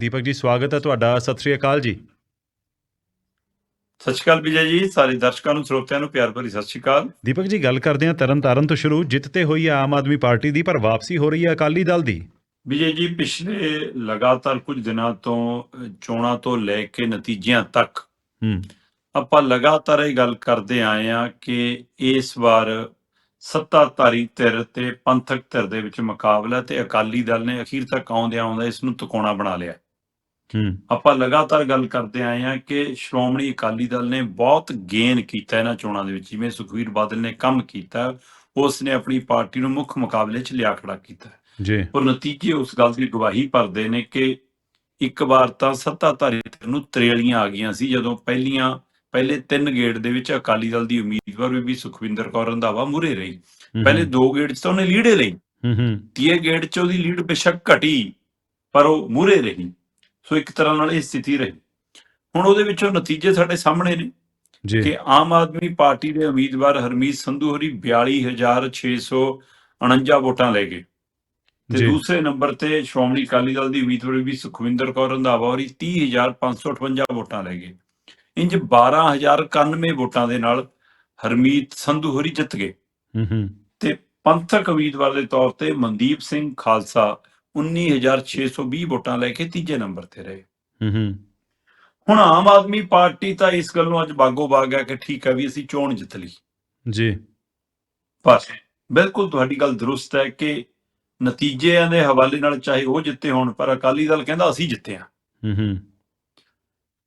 ਦੀਪਕ ਜੀ ਸਵਾਗਤ ਹੈ ਤੁਹਾਡਾ। ਸਤਿ ਸ੍ਰੀ ਅਕਾਲ ਜੀ। ਸਤਿ ਸ਼੍ਰੀ ਅਕਾਲ ਵਿਜੇ ਜੀ ਸਾਰੇ ਦਰਸ਼ਕਾਂ ਨੂੰ ਸਰੋਤਿਆਂ ਨੂੰ ਪਿਆਰ ਭਰੀ ਸਤਿ ਸ਼੍ਰੀ ਅਕਾਲ। ਦੀਪਕ ਜੀ ਗੱਲ ਕਰਦੇ ਹਾਂ ਤਰਨਤਾਰਨ ਤੋਂ ਸ਼ੁਰੂ। ਜਿੱਤ ਤੇ ਹੋਈ ਹੈ ਆਮ ਆਦਮੀ ਪਾਰਟੀ ਦੀ ਪਰ ਵਾਪਸੀ ਹੋ ਰਹੀ ਹੈ ਅਕਾਲੀ ਦਲ ਦੀ। ਵਿਜੇ ਜੀ ਪਿਛਲੇ ਲਗਾਤਾਰ ਕੁਝ ਦਿਨਾਂ ਤੋਂ ਚੋਣਾਂ ਤੋਂ ਲੈ ਕੇ ਨਤੀਜਿਆਂ ਤੱਕ ਹੂੰ। ਆਪਾਂ ਲਗਾਤਾਰ ਇਹ ਗੱਲ ਕਰਦੇ ਆਏ ਆ ਕਿ ਇਸ ਵਾਰ ਸੱਤਾਧਾਰੀ ਧਿਰ ਤੇ ਪੰਥਕ ਧਿਰ ਦੇ ਵਿੱਚ ਮੁਕਾਬਲਾ ਤੇ ਅਕਾਲੀ ਦਲ ਨੇ ਅਖੀਰ ਤੱਕ ਆਉਂਦੇ ਆਉਂਦਾ ਇਸ ਨੂੰ ਤਕੋਣਾ ਬਣਾ ਲਿਆ। ਆਪਾਂ ਲਗਾਤਾਰ ਗੱਲ ਕਰਦੇ ਆਏ ਆ ਕਿ ਸ਼੍ਰੋਮਣੀ ਅਕਾਲੀ ਦਲ ਨੇ ਬਹੁਤ ਗੇਨ ਕੀਤਾ ਇਹਨਾਂ ਚੋਣਾਂ ਦੇ ਵਿੱਚ ਜਿਵੇਂ ਸੁਖਵੀਰ ਬਾਦਲ ਨੇ ਕੰਮ ਕੀਤਾ ਉਸ ਨੇ ਆਪਣੀ ਪਾਰਟੀ ਨੂੰ ਮੁੱਖ ਮੁਕਾਬਲੇ 'ਚ ਲਿਆ ਖੜਾ ਕੀਤਾ। ਜੀ। ਔਰ ਨਤੀਜੇ ਉਸ ਗੱਲ ਦੀ ਗਵਾਹੀ ਭਰਦੇ ਨੇ ਕਿ ਇੱਕ ਵਾਰ ਤਾਂ ਸੱਤਾਧਾਰੀ ਧਿਰ ਨੂੰ ਤਰੇਲੀਆਂ ਆ ਗਈਆਂ ਸੀ ਜਦੋਂ ਪਹਿਲੀਆਂ ਪਹਿਲੇ ਤਿੰਨ ਗੇੜ ਦੇ ਵਿੱਚ ਅਕਾਲੀ ਦਲ ਦੀ ਉਮੀਦਵਾਰ ਬੀਬੀ ਸੁਖਵਿੰਦਰ ਕੌਰ ਰੰਧਾਵਾ ਮੂਰੇ ਰਹੀ। ਪਹਿਲੇ ਦੋ ਗੇੜ 'ਚ ਤਾਂ ਉਹਨੇ ਲੀੜੇ ਲਈ ਹੂੰ ਹੂੰ। ਤੀਏ ਗੇੜ 'ਚ ਉਹਦੀ ਲੀਡ ਬੇਸ਼ੱਕ ਘਟੀ ਪਰ ਉਹ ਮੂਰੇ ਰਹੀ। ਸੋ ਇੱਕ ਤਰ੍ਹਾਂ ਨਾਲ ਇਹ ਸਥਿਤੀ ਰਹੀ। ਹੁਣ ਉਹਦੇ ਵਿੱਚੋਂ ਨਤੀਜੇ ਸਾਡੇ ਸਾਹਮਣੇ ਨੇ ਜੀ। ਕਿ ਆਮ ਆਦਮੀ ਪਾਰਟੀ ਦੇ ਉਮੀਦਵਾਰ ਹਰਮੀਤ ਸੰਧੂ ਹੋਰੀ 42649 ਵੋਟਾਂ ਲੈ ਗਏ। ਤੇ ਦੂਸਰੇ ਨੰਬਰ ਤੇ ਸ਼੍ਰੋਮਣੀ ਅਕਾਲੀ ਦਲ ਦੀ ਉਮੀਦਵਾਰ ਵੀ ਸੁਖਵਿੰਦਰ ਕੌਰ ਰੰਧਾਵਾ ਹੋਰੀ 30558 ਵੋਟਾਂ ਲੈ ਗਏ। ਇੰਜ 12091 ਵੋਟਾਂ ਦੇ ਨਾਲ ਹਰਮੀਤ ਸੰਧੂ ਹੋਰੀ ਜਿੱਤ ਗਏ। ਹੂੰ ਹੂੰ। ਤੇ ਪੰਥਕ ਉਮੀਦਵਾਰ ਦੇ ਤੌਰ ਤੇ ਮਨਦੀਪ ਸਿੰਘ ਖਾਲਸਾ 19620 ਵੋਟਾਂ ਲੈ ਕੇ ਤੀਜੇ ਨੰਬਰ ਤੇ ਰਹੇ। ਹੂੰ ਹੂੰ। ਹੁਣ ਆਮ ਆਦਮੀ ਪਾਰਟੀ ਤਾਂ ਇਸ ਗੱਲ ਨੂੰ ਅੱਜ ਬਾਗੋ ਬਾਗ ਹੈ ਕਿ ਠੀਕ ਹੈ ਵੀ ਅਸੀਂ ਚੋਣ ਜਿੱਤ ਲਈ। ਜੀ। ਪਰ ਬਿਲਕੁਲ ਤੁਹਾਡੀ ਗੱਲ ਦਰੁਸਤ ਹੈ ਕਿ ਨਤੀਜਿਆਂ ਦੇ ਹਵਾਲੇ ਨਾਲ ਚਾਹੇ ਉਹ ਜਿੱਤੇ ਹੋਣ ਪਰ ਅਕਾਲੀ ਦਲ ਕਹਿੰਦਾ ਅਸੀਂ ਜਿੱਤੇ ਹਾਂ। ਹੂੰ ਹੂੰ।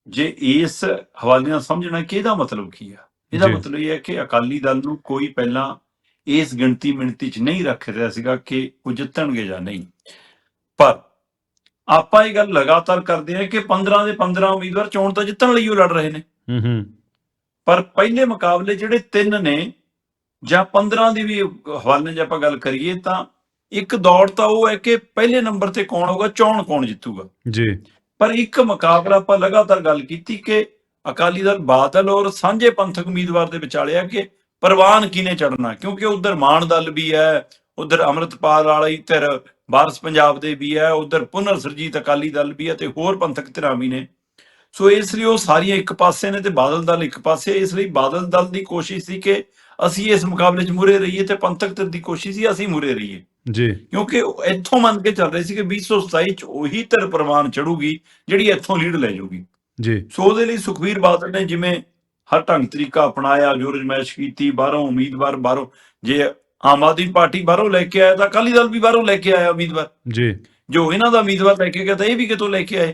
ਜੇ ਇਸ ਹਵਾਲੇ ਨਾਲ ਸਮਝਣਾ ਕਿ ਇਹਦਾ ਮਤਲਬ ਕੀ ਆ? ਇਹਦਾ। ਮਤਲਬ ਇਹ ਹੈ ਕਿ ਅਕਾਲੀ ਦਲ ਨੂੰ ਕੋਈ ਪਹਿਲਾਂ ਇਸ ਗਿਣਤੀ ਮਿਣਤੀ 'ਚ ਨਹੀਂ ਰੱਖ ਰਿਹਾ ਸੀਗਾ ਕਿ ਉਹ ਜਿੱਤਣਗੇ ਜਾਂ ਨਹੀਂ। ਪਰ ਆਪਾਂ ਇਹ ਗੱਲ ਲਗਾਤਾਰ ਕਰਦੇ ਹਾਂ ਕਿ 15 ਦੇ 15 ਉਮੀਦਵਾਰ ਚੋਣ ਤਾਂ ਜਿੱਤਣ ਲਈ ਉਹ ਲੜ ਰਹੇ ਨੇ। ਹੂੰ ਹੂੰ। ਪਰ ਪਹਿਲੇ ਮੁਕਾਬਲੇ ਜਿਹੜੇ ਤਿੰਨ ਨੇ ਜਾਂ 15 ਦੀ ਵੀ ਹਵਾਲੇ ਜੇ ਆਪਾਂ ਗੱਲ ਕਰੀਏ ਤਾਂ ਇੱਕ ਦੌੜ ਤਾਂ ਉਹ ਹੈ ਕਿ ਪਹਿਲੇ ਨੰਬਰ ਤੇ ਕੌਣ ਹੋਊਗਾ ਚੋਣ ਕੌਣ ਜਿੱਤੂਗਾ। ਜੀ। ਪਰ ਇੱਕ ਮੁਕਾਬਲਾ ਆਪਾਂ ਲਗਾਤਾਰ ਗੱਲ ਕੀਤੀ ਕਿ ਅਕਾਲੀ ਦਲ ਬਾਦਲ ਔਰ ਸਾਂਝੇ ਪੰਥਕ ਉਮੀਦਵਾਰ ਦੇ ਵਿਚਾਲੇ ਆ ਕਿ ਪ੍ਰਵਾਨ ਕਿਨੇ ਚੜਨਾ ਕਿਉਂਕਿ ਉਧਰ ਮਾਨ ਦਲ ਵੀ ਹੈ ਉਧਰ ਅੰਮ੍ਰਿਤਪਾਲ ਵਾਲੀ ਧਿਰ ਵਾਰਸ ਪੰਜਾਬ ਦੇ ਵੀ ਹੈ ਉਧਰ ਪੁਨਰ ਸਰਜੀਤ ਅਕਾਲੀ ਦਲ ਵੀ ਹੈ ਤੇ ਹੋਰ ਪੰਥਕ ਧਿਰਾਂ ਵੀ ਨੇ। ਸੋ ਇਸ ਲਈ ਉਹ ਸਾਰੀਆਂ ਇੱਕ ਪਾਸੇ ਨੇ ਤੇ ਬਾਦਲ ਦਲ ਇੱਕ ਪਾਸੇ। ਇਸ ਲਈ ਬਾਦਲ ਦਲ ਦੀ ਕੋਸ਼ਿਸ਼ ਸੀ ਕਿ ਅਸੀਂ ਇਸ ਮੁਕਾਬਲੇ 'ਚ ਮੁਰੇ ਰਹੀਏ ਤੇ ਪੰਥਕ ਧਿਰ ਦੀ ਕੋਸ਼ਿਸ਼ ਸੀ ਅਸੀਂ ਮੁਰੇ ਰਹੀਏ। ਜੀ। ਕਿਉਂਕਿ ਇੱਥੋਂ ਮੰਨ ਕੇ ਚੱਲ ਰਹੇ ਸੀ ਕਿ 2027 ਚ ਉਹੀ ਧਿਰ ਪ੍ਰਵਾਨ ਚੜੂਗੀ ਜਿਹੜੀ ਇੱਥੋਂ ਲੀਡ ਲੈ ਜਾਊਗੀ। ਜੀ। ਸੋ ਉਹਦੇ ਲਈ ਸੁਖਵੀਰ ਬਾਦਲ ਨੇ ਜਿਵੇਂ ਹਰ ਢੰਗ ਤਰੀਕਾ ਅਪਣਾਇਆ ਜੋ ਰਜਮੈਸ਼ ਕੀਤੀ ਬਾਹਰੋਂ ਉਮੀਦਵਾਰ ਬਾਹਰੋਂ ਜੇ ਆਮ ਆਦਮੀ ਪਾਰਟੀ ਬਾਹਰੋਂ ਲੈ ਕੇ ਆਇਆ ਤਾਂ ਅਕਾਲੀ ਦਲ ਵੀ ਬਾਹਰੋਂ ਲੈ ਕੇ ਆਇਆ ਉਮੀਦਵਾਰ। ਜੀ। ਜੋ ਇਹਨਾਂ ਦਾ ਉਮੀਦਵਾਰ ਲੈ ਕੇ ਗਿਆ ਤਾਂ ਇਹ ਵੀ ਕਿਤੋਂ ਲੈ ਕੇ ਆਏ।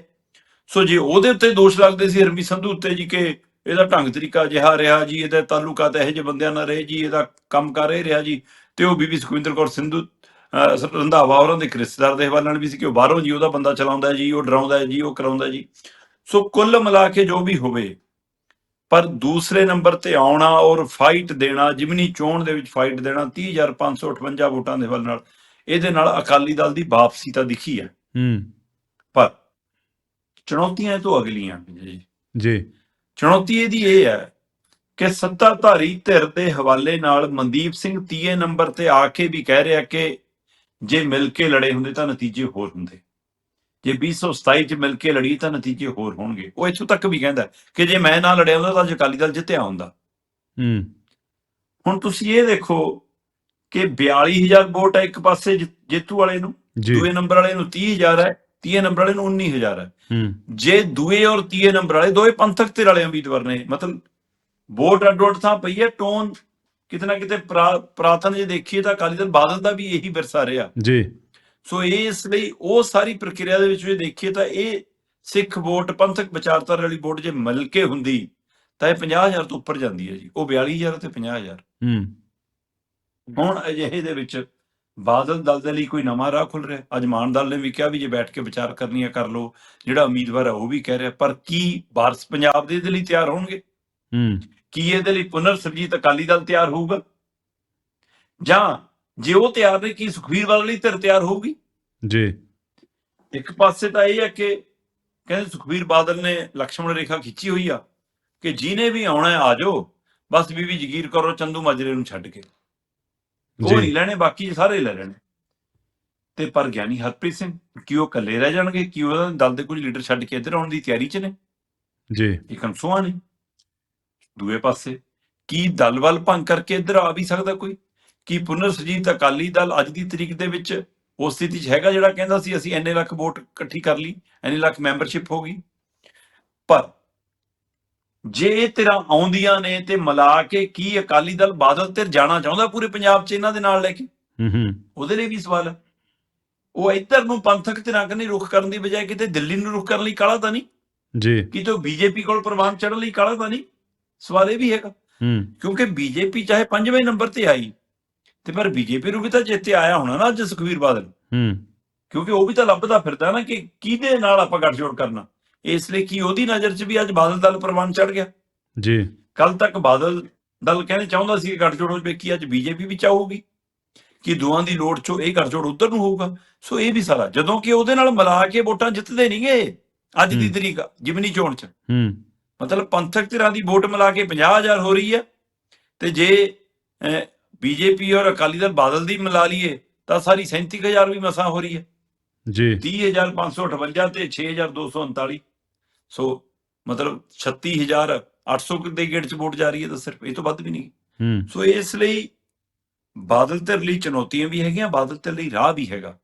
ਸੋ ਜੇ ਉਹਦੇ ਉੱਤੇ ਦੋਸ਼ ਲੱਗਦੇ ਸੀ ਹਰਮੀ ਸੰਧੂ ਉੱਤੇ ਜੀ ਕਿ ਇਹਦਾ ਢੰਗ ਤਰੀਕਾ ਜਿਹਾ ਰਿਹਾ ਜੀ ਇਹਦਾ ਤਾਲੁਕਾਤ ਇਹੋ ਜਿਹੇ ਬੰਦਿਆਂ ਨਾਲ ਰਹੇ ਜੀ ਇਹਦਾ ਕੰਮ ਕਰ ਇਹ ਰਿਹਾ ਜੀ ਤੇ ਉਹ ਬੀਬੀ ਸੁਖਵਿੰਦਰ ਕੌਰ ਸਿੰਧੂ ਰੰਧਾਵਾ ਉਹਨਾਂ ਦੇ ਰਿਸ਼ਤੇਦਾਰ ਦੇ ਹਵਾਲੇ ਨਾਲ ਵੀ ਸੀ ਕਿ ਉਹ ਬਾਹਰੋਂ ਜੀ ਉਹਦਾ ਬੰਦਾ ਚਲਾਉਂਦਾ ਜੀ ਉਹ ਡਰਾਉਂਦਾ ਜੀ ਉਹ ਕਰਾਉਂਦਾ ਜੀ। ਸੋ ਕੁੱਲ ਮਿਲਾ ਕੇ ਜੋ ਵੀ ਹੋਵੇ ਪਰ ਦੂਸਰੇ ਨੰਬਰ ਤੇ ਆਉਣਾ ਔਰ ਫਾਈਟ ਦੇਣਾ ਜਿਮਨੀ ਚੋਣ ਦੇ ਵਿੱਚ ਫਾਈਟ ਦੇਣਾ 30558 ਵੋਟਾਂ ਦੇ ਹਵਾਲੇ ਨਾਲ ਇਹਦੇ ਨਾਲ ਅਕਾਲੀ ਦਲ ਦੀ ਵਾਪਸੀ ਤਾਂ ਦਿਖੀ ਹੈ। ਹੂੰ। ਪਰ ਚੁਣੌਤੀਆਂ ਇਹ ਤੋਂ ਅਗਲੀਆਂ ਜੀ। ਜੀ। ਚੁਣੌਤੀ ਇਹਦੀ ਇਹ ਹੈ ਕਿ ਸੱਤਾਧਾਰੀ ਧਿਰ ਦੇ ਹਵਾਲੇ ਨਾਲ ਮਨਦੀਪ ਸਿੰਘ ਤੀਏ ਨੰਬਰ ਤੇ ਆ ਕੇ ਵੀ ਕਹਿ ਰਿਹਾ ਕਿ ਜੇ ਮਿਲ ਕੇ ਲੜੇ ਹੁੰਦੇ ਤਾਂ ਨਤੀਜੇ ਹੋਰ ਹੁੰਦੇ। ਜੇ 2027 ਚ ਮਿਲ ਕੇ ਲੜੀ ਤਾਂ ਨਤੀਜੇ ਹੋਰ ਹੋਣਗੇ। ਉਹ ਇੱਥੋਂ ਤੱਕ ਵੀ ਕਹਿੰਦਾ ਕਿ ਜੇ ਮੈਂ ਨਾ ਲੜਿਆ ਹੁੰਦਾ ਤਾਂ ਅਕਾਲੀ ਦਲ ਜਿੱਤਿਆ ਹੁੰਦਾ। ਹੂੰ। ਹੁਣ ਤੁਸੀਂ ਇਹ ਦੇਖੋ ਕਿ 42000 ਵੋਟ ਹੈ ਇੱਕ ਪਾਸੇ ਜੇਤੂ ਵਾਲੇ ਨੂੰ ਦੂਏ ਨੰਬਰ ਵਾਲੇ ਨੂੰ 30000 ਹੈ ਤੀਏ ਨੰਬਰ ਵਾਲੇ ਨੂੰ 19000 ਹੈ ਹੂੰ। ਜੇ ਦੂਏ ਔਰ ਤੀਏ ਨੰਬਰ ਵਾਲੇ ਦੋਏ ਪੰਥਕ ਧਿਰ ਵਾਲੇ ਉਮੀਦਵਾਰ ਨੇ ਮਤਲਬ ਵੋਟ ਅੱਡੋ ਅੱਡ ਥਾਂ ਪਈ ਹੈ ਟੋਨ ਕਿਤਨਾ ਕਿਤੇ ਪ੍ਰਾ- ਪ੍ਰਾਰਥਨਾ ਜੇ ਦੇਖੀਏ ਤਾਂ ਅਕਾਲੀ ਦਲ ਬਾਦਲ ਦਾ ਵੀ ਇਹੀ ਵਿਰਸਾ ਰਿਹਾ। ਜੀ। ਸੋ ਇਸ ਲਈ ਉਹ ਸਾਰੀ ਪ੍ਰਕਿਰਿਆ ਦੇ ਵਿੱਚ ਜੇ ਦੇਖੀਏ ਤਾਂ ਇਹ ਸਿੱਖ ਵੋਟ ਪੰਥਕ ਵਿਚਾਰਧਾਰਾ ਵਾਲੀ ਵੋਟ ਜੇ ਮਿਲ ਕੇ ਹੁੰਦੀ ਤਾਂ ਇਹ 50000 ਤੋਂ ਉੱਪਰ ਜਾਂਦੀ ਹੈ ਜੀ। ਉਹ 42000 ਤੇ 50000 ਹੂੰ। ਹੁਣ ਅਜਿਹੇ ਦੇ ਵਿੱਚ ਬਾਦਲ ਦਲ ਦੇ ਲਈ ਕੋਈ ਨਵਾਂ ਰਾਹ ਖੁੱਲ ਰਿਹਾ। ਅੱਜ ਮਾਨ ਦਲ ਨੇ ਵੀ ਕਿਹਾ ਵੀ ਜੇ ਬੈਠ ਕੇ ਵਿਚਾਰ ਕਰਨੀ ਹੈ ਕਰ ਲਓ ਜਿਹੜਾ ਉਮੀਦਵਾਰ ਹੈ ਉਹ ਵੀ ਕਹਿ ਰਿਹਾ। ਪਰ ਕੀ ਵਾਰਸ ਪੰਜਾਬ ਦੇ ਲਈ ਤਿਆਰ ਹੋਣਗੇ? ਹੂੰ। ਕੀ ਇਹਦੇ ਲਈ ਪੁਨਰ ਸਰਜੀਤ ਅਕਾਲੀ ਦਲ ਤਿਆਰ ਹੋਊਗਾ? ਜਾਂ ਜੇ ਉਹ ਤਿਆਰ ਨੇ ਕੀ ਸੁਖਵੀਰ ਵਾਲੇ ਲਈ ਧਿਰ ਤਿਆਰ ਹੋਊਗੀ? ਜੀ। ਇੱਕ ਪਾਸੇ ਤਾਂ ਇਹ ਹੈ ਕਿ ਕਹਿੰਦੇ ਸੁਖਵੀਰ ਬਾਦਲ ਨੇ ਲਕਸ਼ਮਣ ਰੇਖਾ ਖਿੱਚੀ ਹੋਈ ਆ ਕਿ ਜਿਹਨੇ ਵੀ ਆਉਣਾ ਆ ਜਾਓ। ਬਸ ਬੀਬੀ ਜਗੀਰ ਕਰੋ ਚੰਦੂ ਮਾਜਰੇ ਨੂੰ ਛੱਡ ਕੇ। ਉਹ ਨਹੀਂ ਲੈਣੇ ਬਾਕੀ ਸਾਰੇ ਲੈ ਲੈਣੇ। ਤੇ ਪਰ ਗਿਆਨੀ ਹਰਪ੍ਰੀਤ ਸਿੰਘ ਕੀ ਉਹ ਇਕੱਲੇ ਰਹਿ ਜਾਣਗੇ? ਕੀ ਉਹਨਾਂ ਦੇ ਦਲ ਦੇ ਕੁਝ ਲੀਡਰ ਛੱਡ ਕੇ ਇੱਧਰ ਆਉਣ ਦੀ ਤਿਆਰੀ 'ਚ ਨੇ? ਜੀ। ਇਹ ਕਨਸੂਆਂ ਨੇ। ਦੂਏ ਪਾਸੇ ਕੀ ਦਲ ਵੱਲ ਭੰਗ ਕਰਕੇ ਇੱਧਰ ਆ ਵੀ ਸਕਦਾ ਕੋਈ? ਕੀ ਪੁਨਰ ਸੁਰਜੀਤ ਅਕਾਲੀ ਦਲ ਅੱਜ ਦੀ ਤਰੀਕ ਦੇ ਵਿੱਚ ਉਸ ਸਥਿਤੀ 'ਚ ਹੈਗਾ ਜਿਹੜਾ ਕਹਿੰਦਾ ਸੀ ਅਸੀਂ ਇੰਨੇ ਲੱਖ ਵੋਟ ਇਕੱਠੀ ਕਰ ਲਈ ਇੰਨੇ ਲੱਖ ਮੈਂਬਰਸ਼ਿਪ ਹੋ ਗਈ। ਪਰ ਜੇ ਤੇਰਾ ਆਉਂਦੀਆਂ ਨੇ ਤੇ ਮਿਲਾ ਕੇ ਕੀ ਅਕਾਲੀ ਦਲ ਬਾਦਲ ਤੇ ਜਾਣਾ ਚਾਹੁੰਦਾ ਪੂਰੇ ਪੰਜਾਬ 'ਚ ਇਹਨਾਂ ਦੇ ਨਾਲ ਲੈ ਕੇ? ਹੂੰ ਹੂੰ। ਉਹਦੇ ਲਈ ਵੀ ਸਵਾਲ ਹੈ। ਉਹ ਇੱਧਰ ਨੂੰ ਪੰਥਕ ਧਿਰਾਂ ਕਨੀ ਰੁਖ ਕਰਨ ਦੀ ਬਜਾਏ ਕਿਤੇ ਦਿੱਲੀ ਨੂੰ ਰੁਖ ਕਰਨ ਲਈ ਕਾਲਾ ਤਾਂ ਨਹੀਂ? ਜੀ। ਕਿਤੇ ਬੀਜੇਪੀ ਕੋਲ ਪ੍ਰਵਾਨ ਚੜਨ ਲਈ ਕਾਲਾ ਤਾਂ ਨਹੀਂ? ਸਵਾਲ ਇਹ ਵੀ ਹੈਗਾ। ਹੂੰ। ਕਿਉਂਕਿ ਬੀਜੇਪੀ ਚਾਹੇ ਪੰਜਵੇਂ ਨੰਬਰ ਤੇ ਆਈ ਤੇ ਪਰ ਬੀਜੇਪੀ ਨੂੰ ਵੀ ਤਾਂ ਜਿੱਤੇ ਆਇਆ ਹੋਣਾ ਨਾ ਅੱਜ ਸੁਖਵੀਰ ਬਾਦਲ। ਹੂੰ। ਕਿਉਂਕਿ ਉਹ ਵੀ ਤਾਂ ਲੱਭਦਾ ਫਿਰਦਾ ਨਾ ਕਿ ਕਿਹਦੇ ਨਾਲ ਆਪਾਂ ਗੱਠਜੋੜ ਕਰਨਾ। ਇਸ ਲਈ ਕੀ ਉਹਦੀ ਨਜ਼ਰ 'ਚ ਵੀ ਅੱਜ ਬਾਦਲ ਦਲ ਪ੍ਰਵਾਨ ਚੜ ਗਿਆ? ਜੀ। ਕੱਲ ਤੱਕ ਬਾਦਲ ਦਲ ਕਹਿੰਦੇ ਚਾਹੁੰਦਾ ਸੀ ਕਿ ਗੱਠਜੋੜ ਹੋ ਜਵੇ ਕੀ ਅੱਜ ਬੀਜੇਪੀ ਵੀ ਚਾਹੂਗੀ। ਕਿ ਦੋਵਾਂ ਦੀ ਲੋੜ ਚੋਂ ਇਹ ਗੱਠਜੋੜ ਉਧਰ ਨੂੰ ਹੋਊਗਾ। ਸੋ ਇਹ ਵੀ ਸਾਰਾ ਜਦੋਂ ਕਿ ਉਹਦੇ ਨਾਲ ਮਿਲਾ ਕੇ ਵੋਟਾਂ ਜਿੱਤਦੇ ਨਹੀਂਗੇ ਅੱਜ ਦੀ। ਤਰੀਕ ਜਿਮਨੀ ਚੋਣ 'ਚ। ਹੂੰ। ਮਤਲਬ ਪੰਥਕ ਧਿਰਾਂ ਦੀ ਵੋਟ ਮਿਲਾ ਕੇ 50000 ਹੋ ਰਹੀ ਹੈ। ਤੇ ਜੇ ਬੀਜੇਪੀ ਔਰ ਅਕਾਲੀ ਦਲ ਬਾਦਲ ਦੀ ਮਿਲਾ ਲਈਏ ਤਾਂ ਸਾਰੀ 37000 ਵੀ ਮਸਾਂ ਹੋ ਰਹੀ ਹੈ। ਜੀ। 30558 ਤੇ 6239 ਸੋ ਮਤਲਬ 36800 ਦੇ ਗੇੜ ਚ ਵੋਟ ਜਾ ਰਹੀ ਹੈ ਤਾਂ ਸਿਰਫ ਇਹ ਤੋਂ ਵੱਧ ਵੀ ਨਹੀਂ। ਹੂੰ। ਸੋ ਇਸ ਲਈ ਬਾਦਲ ਧਿਰ ਲਈ ਚੁਣੌਤੀਆਂ ਵੀ ਹੈਗੀਆਂ ਬਾਦਲ ਧਿਰ ਲਈ ਰਾਹ ਵੀ ਹੈਗਾ।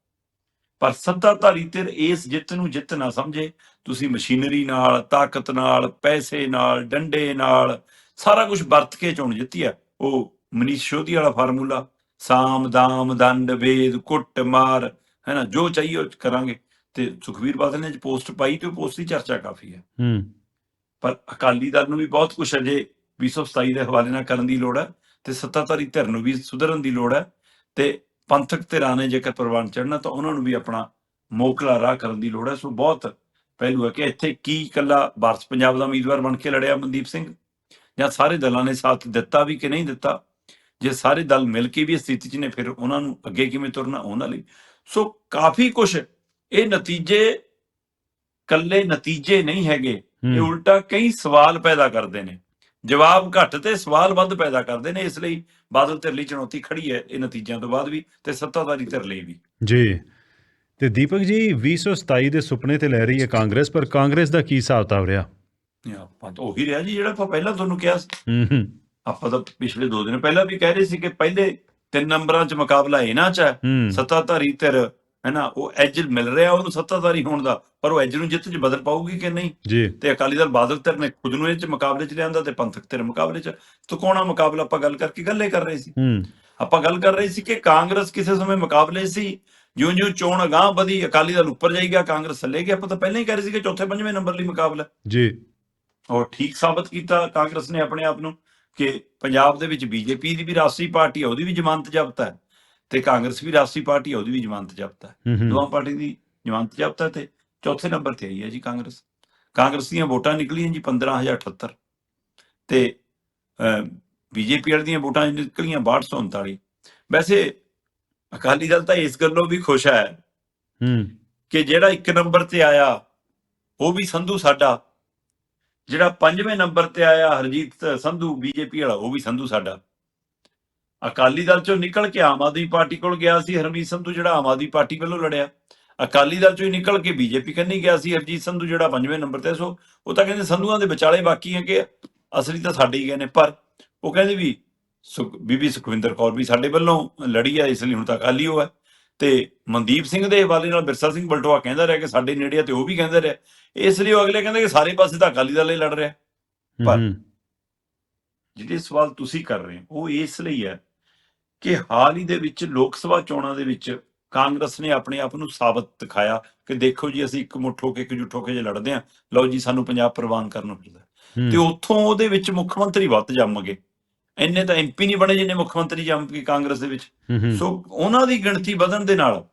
ਪਰ ਸੱਤਾਧਾਰੀ ਧਿਰ ਇਸ ਜਿੱਤ ਨੂੰ ਜਿੱਤ ਨਾ ਸਮਝੇ। ਤੁਸੀਂ ਮਸ਼ੀਨਰੀ ਨਾਲ ਤਾਕਤ ਨਾਲ ਪੈਸੇ ਨਾਲ ਡੰਡੇ ਨਾਲ ਸਾਰਾ ਕੁਝ ਵਰਤ ਕੇ ਚੋਣ ਜਿੱਤੀ ਆ ਉਹ ਮਨੀਸ਼ ਸ਼ੋਧੀ ਵਾਲਾ ਫਾਰਮੂਲਾ ਸਾਮ ਦਾਮ ਦੰਡ ਵੇਦ ਕੁੱਟ ਮਾਰ ਹੈ ਨਾ ਜੋ ਚਾਹੀਏ ਉਹ ਕਰਾਂਗੇ। ਤੇ ਸੁਖਵੀਰ ਬਾਦਲ ਨੇ ਅੱਜ ਪੋਸਟ ਪਾਈ ਤੇ ਉਹ ਪੋਸਟ ਦੀ ਚਰਚਾ ਕਾਫੀ ਹੈ। ਹੂੰ। ਪਰ ਅਕਾਲੀ ਦਲ ਨੂੰ ਵੀ ਬਹੁਤ ਕੁਝ ਅਜੇ 227 ਦੇ ਹਵਾਲੇ ਨਾਲ ਕਰਨ ਦੀ ਲੋੜ ਹੈ ਤੇ ਸੱਤਾਧਾਰੀ ਧਿਰ ਨੂੰ ਵੀ ਸੁਧਰਨ ਦੀ ਲੋੜ ਹੈ ਤੇ ਪੰਥਕ ਧਿਰਾਂ ਨੇ ਜੇਕਰ ਪ੍ਰਵਾਨ ਚੜਨਾ ਤਾਂ ਉਹਨਾਂ ਨੂੰ ਵੀ ਆਪਣਾ ਮੋਕਲਾ ਰਾਹ ਕਰਨ ਦੀ ਲੋੜ ਹੈ। ਸੋ ਬਹੁਤ ਪਹਿਲੂ ਹੈ ਕਿ ਇੱਥੇ ਕੀ ਇਕੱਲਾ ਭਾਰਤ ਪੰਜਾਬ ਦਾ ਉਮੀਦਵਾਰ ਬਣ ਕੇ ਲੜਿਆ ਮਨਦੀਪ ਸਿੰਘ ਜਾਂ ਸਾਰੇ ਦਲਾਂ ਨੇ ਸਾਥ ਦਿੱਤਾ ਵੀ ਕਿ ਨਹੀਂ ਦਿੱਤਾ। ਜੇ ਸਾਰੇ ਦਲ ਮਿਲ ਕੇ ਵੀ ਇਸ ਸਥਿਤੀ 'ਚ ਨੇ ਫਿਰ ਉਹਨਾਂ ਨੂੰ ਅੱਗੇ ਕਿਵੇਂ ਤੁਰਨਾ ਉਹਨਾਂ ਲਈ? ਸੋ ਕਾਫੀ ਕੁਝ ਇਹ ਨਤੀਜੇ ਕੱਲੇ ਨਤੀਜੇ ਨਹੀਂ ਹੈਗੇ। ਇਹ ਉਲਟਾ ਕਈ ਸਵਾਲ ਪੈਦਾ ਕਰਦੇ ਨੇ। ਜਵਾਬ ਘੱਟ ਤੇ ਸਵਾਲ ਵੱਧ ਪੈਦਾ ਕਰਦੇ ਨੇ ਇਸ ਲਈ ਬਾਦਲ ਧਿਰ ਲਈ ਚੁਣੌਤੀ ਖੜੀ ਹੈ ਇਹ ਨਤੀਜਿਆਂ ਤੋਂ ਬਾਅਦ ਵੀ ਤੇ ਸੱਤਾਧਾਰੀ ਧਿਰ ਲਈ ਵੀ। ਜੀ। ਤੇ ਦੀਪਕ ਜੀ 2027 ਦੇ ਸੁਪਨੇ ਤੇ ਲੈ ਰਹੀ ਹੈ ਕਾਂਗਰਸ ਪਰ ਕਾਂਗਰਸ ਦਾ ਕੀ ਹਿਸਾਬ ਤਾਬ ਰਿਹਾ? ਆਪਾਂ ਤਾਂ ਉਹੀ ਰਿਹਾ ਜੀ ਜਿਹੜਾ ਆਪਾਂ ਪਹਿਲਾਂ ਤੁਹਾਨੂੰ ਕਿਹਾ ਸੀ। ਹੂੰ ਹੂੰ। ਆਪਾਂ ਤਾਂ ਪਿਛਲੇ 2 ਦਿਨ ਪਹਿਲਾਂ ਵੀ ਕਹਿ ਰਹੇ ਸੀ ਕਿ ਪਹਿਲੇ ਤਿੰਨ ਨੰਬਰਾਂ 'ਚ ਮੁਕਾਬਲਾ ਇਹਨਾਂ 'ਚ ਹੈ। ਸੱਤਾਧਾਰੀ ਧਿਰ ਹੈ ਨਾ ਉਹ ਐਜ ਮਿਲ ਰਿਹਾ ਉਹਨੂੰ ਸੱਤਾਧਾਰੀ ਹੋਣ ਦਾ ਪਰ ਉਹ ਐਜ ਨੂੰ ਜਿੱਤ 'ਚ ਬਦਲ ਪਾਊਗੀ ਕਿ ਨਹੀਂ? ਤੇ ਅਕਾਲੀ ਦਲ ਬਾਦਲ ਧਿਰ ਨੇ ਖੁਦ ਨੂੰ ਇਹ 'ਚ ਮੁਕਾਬਲੇ 'ਚ ਲਿਆਂਦਾ ਤੇ ਪੰਥਕ ਧਿਰ ਮੁਕਾਬਲੇ 'ਚ। ਤਕੋਣਾ ਮੁਕਾਬਲਾ ਆਪਾਂ ਗੱਲ ਕਰਕੇ ਗੱਲੇ ਕਰ ਰਹੇ ਸੀ? ਆਪਾਂ ਗੱਲ ਕਰ ਰਹੇ ਸੀ ਕਿ ਕਾਂਗਰਸ ਕਿਸੇ ਸਮੇਂ ਮੁਕਾਬਲੇ ਸੀ? ਜਿਉਂ-ਜਿਉਂ ਚੋਣ ਅਗਾਂਹ ਵਧੀ ਅਕਾਲੀ ਦਲ ਉੱਪਰ ਜਾਈ ਗਿਆ ਕਾਂਗਰਸ ਥੱਲੇ ਗਿਆ ਆਪਾਂ ਤਾਂ ਪਹਿਲਾਂ ਹੀ ਕਹਿ ਰਹੇ ਸੀ ਕਿ ਚੌਥੇ ਪੰਜਵੇਂ ਨੰਬਰ ਲਈ ਮੁਕਾਬਲਾ। ਜੀ। ਔਰ ਠੀਕ ਸਾਬਤ ਕੀਤਾ ਕਾਂਗਰਸ ਨੇ ਆਪਣੇ ਆਪ ਨੂੰ। ਕਿ ਪੰਜਾਬ ਦੇ ਵਿੱਚ ਬੀਜੇਪੀ ਦੀ ਵੀ ਰਾਸ਼ਟਰੀ ਪਾਰਟੀ ਹੈ ਉਹਦੀ ਵੀ ਜ਼ਮਾਨਤ ਜ਼ਬਤ ਹੈ ਤੇ ਕਾਂਗਰਸ ਵੀ ਰਾਸ਼ਟਰੀ ਪਾਰਟੀ ਉਹਦੀ ਵੀ ਜ਼ਮਾਨਤ ਜ਼ਬਤ ਹੈ। ਦੋਵਾਂ ਪਾਰਟੀ ਦੀ ਜ਼ਮਾਨਤ ਜ਼ਬਤ ਹੈ ਤੇ ਚੌਥੇ ਨੰਬਰ ਤੇ ਆਈ ਹੈ ਜੀ ਕਾਂਗਰਸ। ਕਾਂਗਰਸ ਦੀਆਂ ਵੋਟਾਂ ਨਿਕਲੀਆਂ ਜੀ 15078 ਤੇ ਬੀਜੇਪੀ ਵਾਲੀ ਦੀਆਂ ਵੋਟਾਂ ਨਿਕਲੀਆਂ 6239 ਵੈਸੇ ਅਕਾਲੀ ਦਲ ਤਾਂ ਇਸ ਗੱਲੋਂ ਵੀ ਖੁਸ਼ ਹੈ ਹੂੰ। ਕਿ ਜਿਹੜਾ ਇੱਕ ਨੰਬਰ ਤੇ ਆਇਆ ਉਹ ਵੀ ਸੰਧੂ ਸਾਡਾ ਜਿਹੜਾ ਪੰਜਵੇਂ ਨੰਬਰ ਤੇ ਆਇਆ ਹਰਜੀਤ ਸੰਧੂ, ਬੀਜੇਪੀ ਵਾਲਾ, ਉਹ ਵੀ ਸੰਧੂ ਸਾਡਾ। ਅਕਾਲੀ ਦਲ ਚੋਂ ਨਿਕਲ ਕੇ ਆਮ ਆਦਮੀ ਪਾਰਟੀ ਕੋਲ ਗਿਆ ਸੀ ਹਰਮੀਤ ਸੰਧੂ, ਜਿਹੜਾ ਆਮ ਆਦਮੀ ਪਾਰਟੀ ਵੱਲੋਂ ਲੜਿਆ। ਅਕਾਲੀ ਦਲ ਚੋਂ ਹੀ ਨਿਕਲ ਕੇ ਬੀਜੇਪੀ ਕੰਨੀ ਗਿਆ ਸੀ ਹਰਜੀਤ ਸੰਧੂ, ਜਿਹੜਾ ਪੰਜਵੇਂ ਨੰਬਰ ਤੇ ਸੋ ਉਹ ਤਾਂ ਕਹਿੰਦੇ ਸੰਧੂਆਂ ਦੇ ਵਿਚਾਲੇ ਬਾਕੀ ਹੈ ਕਿ ਅਸਲੀ ਤਾਂ ਸਾਡੇ ਹੀ ਗਏ ਨੇ, ਪਰ ਉਹ ਕਹਿੰਦੇ ਵੀ ਸੁਖ- ਬੀਬੀ ਸੁਖਵਿੰਦਰ ਕੌਰ ਵੀ ਸਾਡੇ ਵੱਲੋਂ ਲੜੀ ਆ, ਇਸ ਲਈ ਹੁਣ ਤਾਂ ਅਕਾਲੀ ਉਹ ਹੈ ਤੇ ਮਨਦੀਪ ਸਿੰਘ ਦੇ ਹਵਾਲੇ ਨਾਲ ਬਿਰਸਾ ਸਿੰਘ ਬਲਟੋਆ ਕਹਿੰਦਾ ਰਿਹਾ ਕਿ ਸਾਡੇ ਨੇੜੇ ਆ ਤੇ ਉਹ ਵੀ ਕਹਿੰਦਾ ਰਿਹਾ। ਇਸ ਲਈ ਉਹ ਅਗਲੇ ਕਹਿੰਦੇ ਕਿ ਸਾਰੇ ਪਾਸੇ ਤਾਂ ਅਕਾਲੀ ਦਲ ਹੀ ਲੜ ਰਿਹਾ। ਪਰ- ਜਿਹੜੇ ਸਵਾਲ ਤੁਸੀਂ ਕਰ ਰਹੇ ਹੋ ਉਹ ਇਸ ਲਈ ਹੈ ਕਿ ਹਾਲ ਹੀ ਦੇ ਵਿੱਚ ਲੋਕ ਸਭਾ ਚੋਣਾਂ ਦੇ ਵਿੱਚ ਕਾਂਗਰਸ ਨੇ ਆਪਣੇ ਆਪ ਨੂੰ ਸਾਬਤ ਦਿਖਾਇਆ ਕਿ ਦੇਖੋ ਜੀ ਅਸੀਂ ਇੱਕ ਮੁੱਠ ਹੋ ਕੇ ਇਕਜੁੱਟ ਹੋ ਕੇ ਜੇ ਲੜਦੇ ਹਾਂ ਲਓ ਜੀ ਸਾਨੂੰ ਪੰਜਾਬ ਪ੍ਰਵਾਨ ਕਰਨ ਨੂੰ ਮਿਲਦਾ। ਤੇ ਉੱਥੋਂ ਉਹਦੇ ਵਿੱਚ ਮੁੱਖ ਮੰਤਰੀ ਵੱਧ ਜੰਮ ਗਏ ਇੰਨੇ ਤਾਂ ਐਮਪੀ ਨਹੀਂ ਬਣੇ ਜਿੰਨੇ ਮੁੱਖ ਮੰਤਰੀ ਜੰਮ ਗਏ ਕਾਂਗਰਸ ਦੇ ਵਿੱਚ। ਸੋ ਉਹਨਾਂ ਦੀ ਗਿਣਤੀ ਵਧਣ ਦੇ ਨਾਲ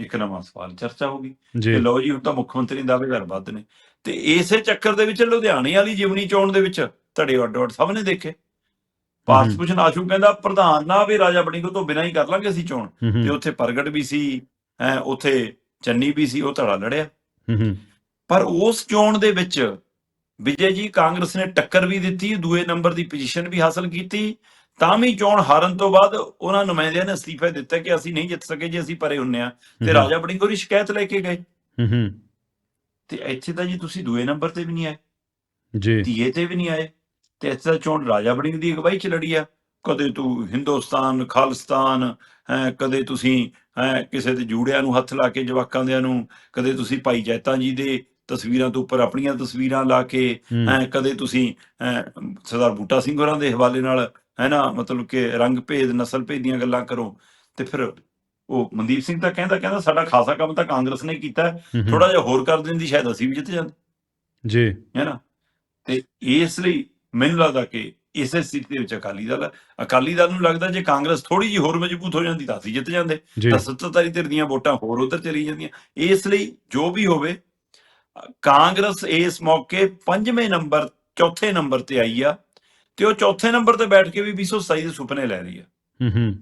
ਇੱਕ ਨਵਾਂ ਸਵਾਲ ਚਰਚਾ ਹੋਗੀ ਕਿ ਲਓ ਜੀ ਹੁਣ ਤਾਂ ਮੁੱਖ ਮੰਤਰੀ ਦਾਅਵੇਦਾਰ ਵੱਧ ਨੇ। ਤੇ ਇਸੇ ਚੱਕਰ ਦੇ ਵਿੱਚ ਲੁਧਿਆਣੇ ਵਾਲੀ ਜਿਮਨੀ ਚੋਣ ਦੇ ਵਿੱਚ ਧੜੇ ਅੱਡ ਅੱਡ ਸਭ ਨੇ ਦੇਖੇ। ਹਮ। ਭੂਸ਼ਣ ਆਸ਼ੂ ਕਹਿੰਦਾ ਪ੍ਰਧਾਨ ਨਾ ਵੀ ਰਾਜਾ ਬਣੀ ਕੋ ਤੋਂ ਬਿਨਾਂ ਹੀ ਕਰ ਲਾਂਗੇ ਅਸੀਂ ਚੋਣ। ਤੇ ਉੱਥੇ ਪ੍ਰਗਟ ਵੀ ਸੀ ਹੈ ਉੱਥੇ ਚੰਨੀ ਵੀ ਸੀ ਉਹ ਧੜਾ ਲੜਿਆ। ਪਰ ਉਸ ਚੋਣ ਦੇ ਵਿੱਚ ਵਿਜੇ ਜੀ ਕਾਂਗਰਸ ਨੇ ਟੱਕਰ ਵੀ ਦਿੱਤੀ ਦੂਏ ਨੰਬਰ ਦੀ ਪੋਜੀਸ਼ਨ ਵੀ ਹਾਸਲ ਕੀਤੀ। ਤਾਂ ਵੀ ਚੋਣ ਹਾਰਨ ਤੋਂ ਬਾਅਦ ਉਹਨਾਂ ਨੁਮਾਇੰਦਿਆਂ ਨੇ ਅਸਤੀਫਾ ਦਿੱਤਾ ਕਿ ਅਸੀਂ ਨਹੀਂ ਜਿੱਤ ਸਕੇ ਜੇ ਅਸੀਂ ਪਰੇ ਹੁੰਨੇ ਆ। ਤੇ ਰਾਜਾ ਬੜਿੰਗ ਹੋਰੀ ਸ਼ਿਕਾਇਤ ਲੈ ਕੇ ਗਏ। ਹੂੰ ਹੂੰ ਤੇ ਇੱਥੇ ਤਾਂ ਜੀ ਤੁਸੀਂ ਦੂਏ ਨੰਬਰ ਤੇ ਵੀ ਨਹੀਂ ਆਏ। ਜੀ। ਧੀਏ ਤੇ ਵੀ ਨਹੀਂ ਆਏ। ਤੇ ਇੱਥੇ ਤਾਂ ਚੋਣ ਰਾਜਾ ਬੜਿੰਗ ਦੀ ਅਗਵਾਈ ਚ ਲੜੀ ਆ। ਕਦੇ ਤੂੰ ਹਿੰਦੁਸਤਾਨ ਖਾਲਿਸਤਾਨ ਹੈਂ ਕਦੇ ਤੁਸੀਂ ਹੈਂ ਕਿਸੇ ਦੇ ਜੂੜਿਆਂ ਨੂੰ ਹੱਥ ਲਾ ਕੇ ਜਵਾਕਾਂ ਦਿਆਂ ਨੂੰ ਕਦੇ ਤੁਸੀਂ ਭਾਈ ਜੈਤਾ ਜੀ ਦੇ ਤਸਵੀਰਾਂ ਤੋਂ ਉੱਪਰ ਆਪਣੀਆਂ ਤਸਵੀਰਾਂ ਲਾ ਕੇ ਕਦੇ ਤੁਸੀਂ ਸਰਦਾਰ ਬੂਟਾ ਸਿੰਘ ਹੋਰਾਂ ਦੇ ਹਵਾਲੇ ਨਾਲ ਹੈ ਨਾ ਮਤਲਬ ਕਿ ਰੰਗ ਭੇਦ ਨਸਲ ਭੇਦ ਦੀਆਂ ਗੱਲਾਂ ਕਰੋ ਤੇ ਫਿਰ ਉਹ ਮਨਦੀਪ ਸਿੰਘ ਤਾਂ ਕਹਿੰਦਾ ਕਹਿੰਦਾ ਸਾਡਾ ਖਾਸਾ ਕੰਮ ਤਾਂ ਕਾਂਗਰਸ ਨੇ ਕੀਤਾ ਥੋੜਾ ਜਿਹਾ ਹੋਰ ਕਰ ਦਿੰਦੀ ਸ਼ਾਇਦ ਅਸੀਂ ਵੀ ਜਿੱਤ ਜਾਂਦੇ। ਜੀ। ਹੈ ਨਾ ਤੇ ਇਸ ਲਈ ਮੈਨੂੰ ਲੱਗਦਾ ਕਿ ਇਸੇ ਸਥਿਤੀ ਦੇ ਵਿੱਚ ਅਕਾਲੀ ਦਲ। ਅਕਾਲੀ ਦਲ ਨੂੰ ਲੱਗਦਾ ਜੇ ਕਾਂਗਰਸ ਥੋੜੀ ਜਿਹੀ ਹੋਰ ਮਜ਼ਬੂਤ ਹੋ ਜਾਂਦੀ ਤਾਂ ਅਸੀਂ ਜਿੱਤ ਜਾਂਦੇ। ਜੀ। ਤਾਂ ਸੱਤਾਧਾਰੀ ਧਿਰ ਦੀਆਂ ਵੋਟਾਂ ਹੋਰ ਉਧਰ ਚਲੀ ਜਾਂਦੀਆਂ। ਇਸ ਲਈ ਜੋ ਵੀ ਹੋਵੇ ਕਾਂਗਰਸ ਇਸ ਮੌਕੇ ਪੰਜਵੇਂ ਨੰਬਰ ਚੌਥੇ ਨੰਬਰ ਤੇ ਆਈ ਆ ਤੇ ਉਹ ਚੌਥੇ ਨੰਬਰ ਤੇ ਬੈਠ ਕੇ ਵੀ 227 ਦੇ ਸੁਪਨੇ ਲੈ ਰਹੀ ਆ। ਹੂੰ ਹੂੰ।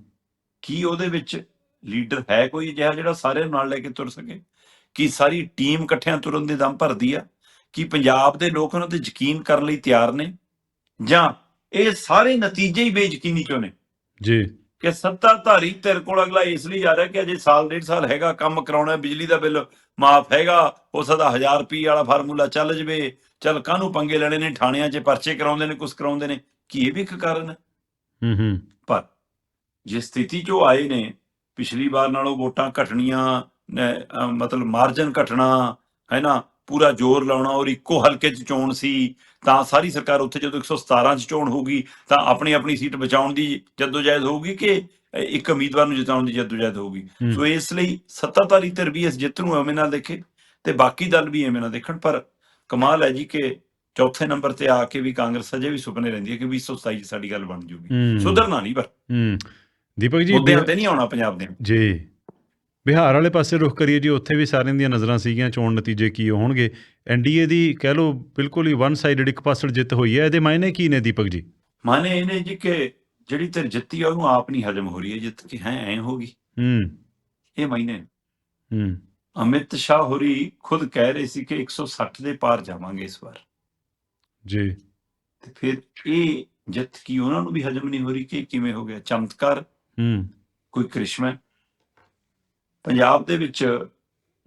ਕੀ ਉਹਦੇ ਵਿੱਚ ਲੀਡਰ ਹੈ ਕੋਈ ਜਿਹੜਾ ਸਾਰਿਆਂ ਨੂੰ ਨਾਲ ਲੈ ਕੇ ਤੁਰ ਸਕੇ? ਕੀ ਸਾਰੀ ਟੀਮ ਇਕੱਠਿਆਂ ਤੁਰਨ ਦੇ ਦਮ ਭਰਦੀ ਆ? ਕੀ ਪੰਜਾਬ ਦੇ ਲੋਕ ਉਹਨਾਂ ਤੇ ਯਕੀਨ ਕਰਨ ਲਈ ਤਿਆਰ ਨੇ? ਜਾਂ ਇਹ ਸਾਰੇ ਨਤੀਜੇ ਹੀ ਬੇਯਕੀਨੀ ਚੋਂ ਨੇ? ਜੀ। ਕਿ ਸੱਤਾਧਾਰੀ ਤੇਰੇ ਕੋਲ ਅਗਲਾ ਇਸ ਲਈ ਆ ਰਿਹਾ ਕਿ ਅਜੇ ਸਾਲ ਡੇਢ ਸਾਲ ਹੈਗਾ ਕੰਮ ਕਰਾਉਣਾ ਬਿਜਲੀ ਦਾ ਬਿੱਲ ਮਾਫ ਹੈਗਾ ਹੋ ਸਕਦਾ 1000 ਰੁਪਏ ਵਾਲਾ ਫਾਰਮੂਲਾ ਚੱਲ ਜਵੇ। ਚੱਲ ਕਾਹਨੂੰ ਪੰਗੇ ਲੈਣੇ ਨੇ ਥਾਣਿਆਂ 'ਚ ਪਰਚੇ ਕਰਾਉਂਦੇ ਨੇ ਕੁਛ ਕਰਾਉਂਦੇ ਨੇ। ਕੀ ਇਹ ਵੀ ਇੱਕ ਕਾਰਨ ਹੈ? ਹੂੰ ਹੂੰ। ਪਰ ਜਿਸ ਸਥਿਤੀ 'ਚੋਂ ਆਏ ਨੇ ਪਿਛਲੀ ਵਾਰ ਨਾਲੋਂ ਵੋਟਾਂ ਘਟਣੀਆਂ ਮਤਲਬ ਮਾਰਜਨ ਘਟਣਾ ਹੈ ਨਾ? ਪੂਰਾ ਜ਼ੋਰ ਲਾਉਣਾ ਔਰ ਇੱਕੋ ਹਲਕੇ 'ਚ ਚੋਣ ਸੀ ਤਾਂ ਸਾਰੀ ਸਰਕਾਰ ਉੱਥੇ ਜਦੋਂ 117 'ਚ ਚੋਣ ਹੋਊਗੀ ਤਾਂ ਆਪਣੀ ਆਪਣੀ ਸੀਟ ਬਚਾਉਣ ਦੀ ਜਦੋਜਹਿਦ ਹੋਊਗੀ ਕਿ ਇੱਕ ਉਮੀਦਵਾਰ ਨੂੰ ਜਿਤਾਉਣ ਦੀ ਜਦੋਜਹਿਦ ਹੋਊਗੀ। ਸੋ ਇਸ ਲਈ ਸੱਤਾਧਾਰੀ ਇਸ ਜਿੱਤ ਨੂੰ ਐਵੇਂ ਨਾਲ ਦੇਖੇ ਤੇ ਬਾਕੀ ਦਲ ਵੀ ਐਵੇਂ ਨਾਲ ਦੇਖਣ ਪਰ ਕਮਾਲ ਹੈ ਜੀ ਕਿ ਚੌਥੇ ਨੰਬਰ ਤੇ ਆ ਕੇ ਵੀ ਕਾਂਗਰਸ ਅਜੇ ਵੀ ਸੁਪਨੇ ਲੈਂਦੀ ਹੈ ਕਿ 227 'ਚ ਸਾਡੀ ਗੱਲ ਬਣ ਜੂਗੀ। ਸੁਧਰਨਾ ਨਹੀਂ ਪਰ। ਦੀਪਕ ਜੀ ਮੁੱਦਿਆਂ ਤੇ ਨਹੀਂ ਆਉਣਾ ਪੰਜਾਬ ਦੇ। ਜੀ। ਬਿਹਾਰ ਵਾਲੇ ਪਾਸੇ ਰੁਖ ਕਰੀਏ ਜੀ ਉੱਥੇ ਵੀ ਸਾਰਿਆਂ ਦੀਆਂ ਨਜ਼ਰਾਂ ਸੀਗੀਆਂ ਚੋਣ ਨਤੀਜੇ ਕੀ ਹੋਣਗੇ? ਐਨਡੀਏ ਦੀ ਕਹਿ ਲਓ ਬਿਲਕੁਲ ਹੀ ਵਨ ਸਾਈਡਡ ਇੱਕ ਪਾਸੜ ਜਿੱਤ ਹੋਈ ਹੈ। ਇਹਦੇ ਮਾਇਨੇ ਕੀ ਨੇ ਦੀਪਕ ਜੀ? ਮਾਨੇ ਇਹਨੇ ਜੀ ਕਿ ਜਿਹੜੀ ਤੇ ਜਿੱਤੀ ਆ ਉਹਨੂੰ ਆਪ ਨਹੀਂ ਹਜਮ ਹੋ ਰਹੀ ਹੈ ਜਿੱਤ ਕੇ ਹੈ ਐ ਹੋ ਗਈ। ਹੂੰ। ਇਹ ਮਹੀਨੇ ਹੂੰ। ਅਮਿਤ ਸ਼ਾਹ ਹੋਰੀ ਖੁਦ ਕਹਿ ਰਹੇ ਸੀ ਕਿ 160 ਦੇ ਪਾਰ ਜਾਵਾਂਗੇ ਇਸ ਵਾਰ। ਜੀ। ਤੇ ਫਿਰ ਇਹ ਜਿੱਤ ਕੀ ਉਹਨਾਂ ਨੂੰ ਵੀ ਹਜਮ ਨਹੀਂ ਹੋ ਰਹੀ ਕਿ ਇਹ ਕਿਵੇਂ ਹੋ ਗਿਆ? ਚਮਤਕਾਰ ਹੂੰ। ਕੋਈ ਕ੍ਰਿਸ਼ਮਾ? ਪੰਜਾਬ ਦੇ ਵਿੱਚ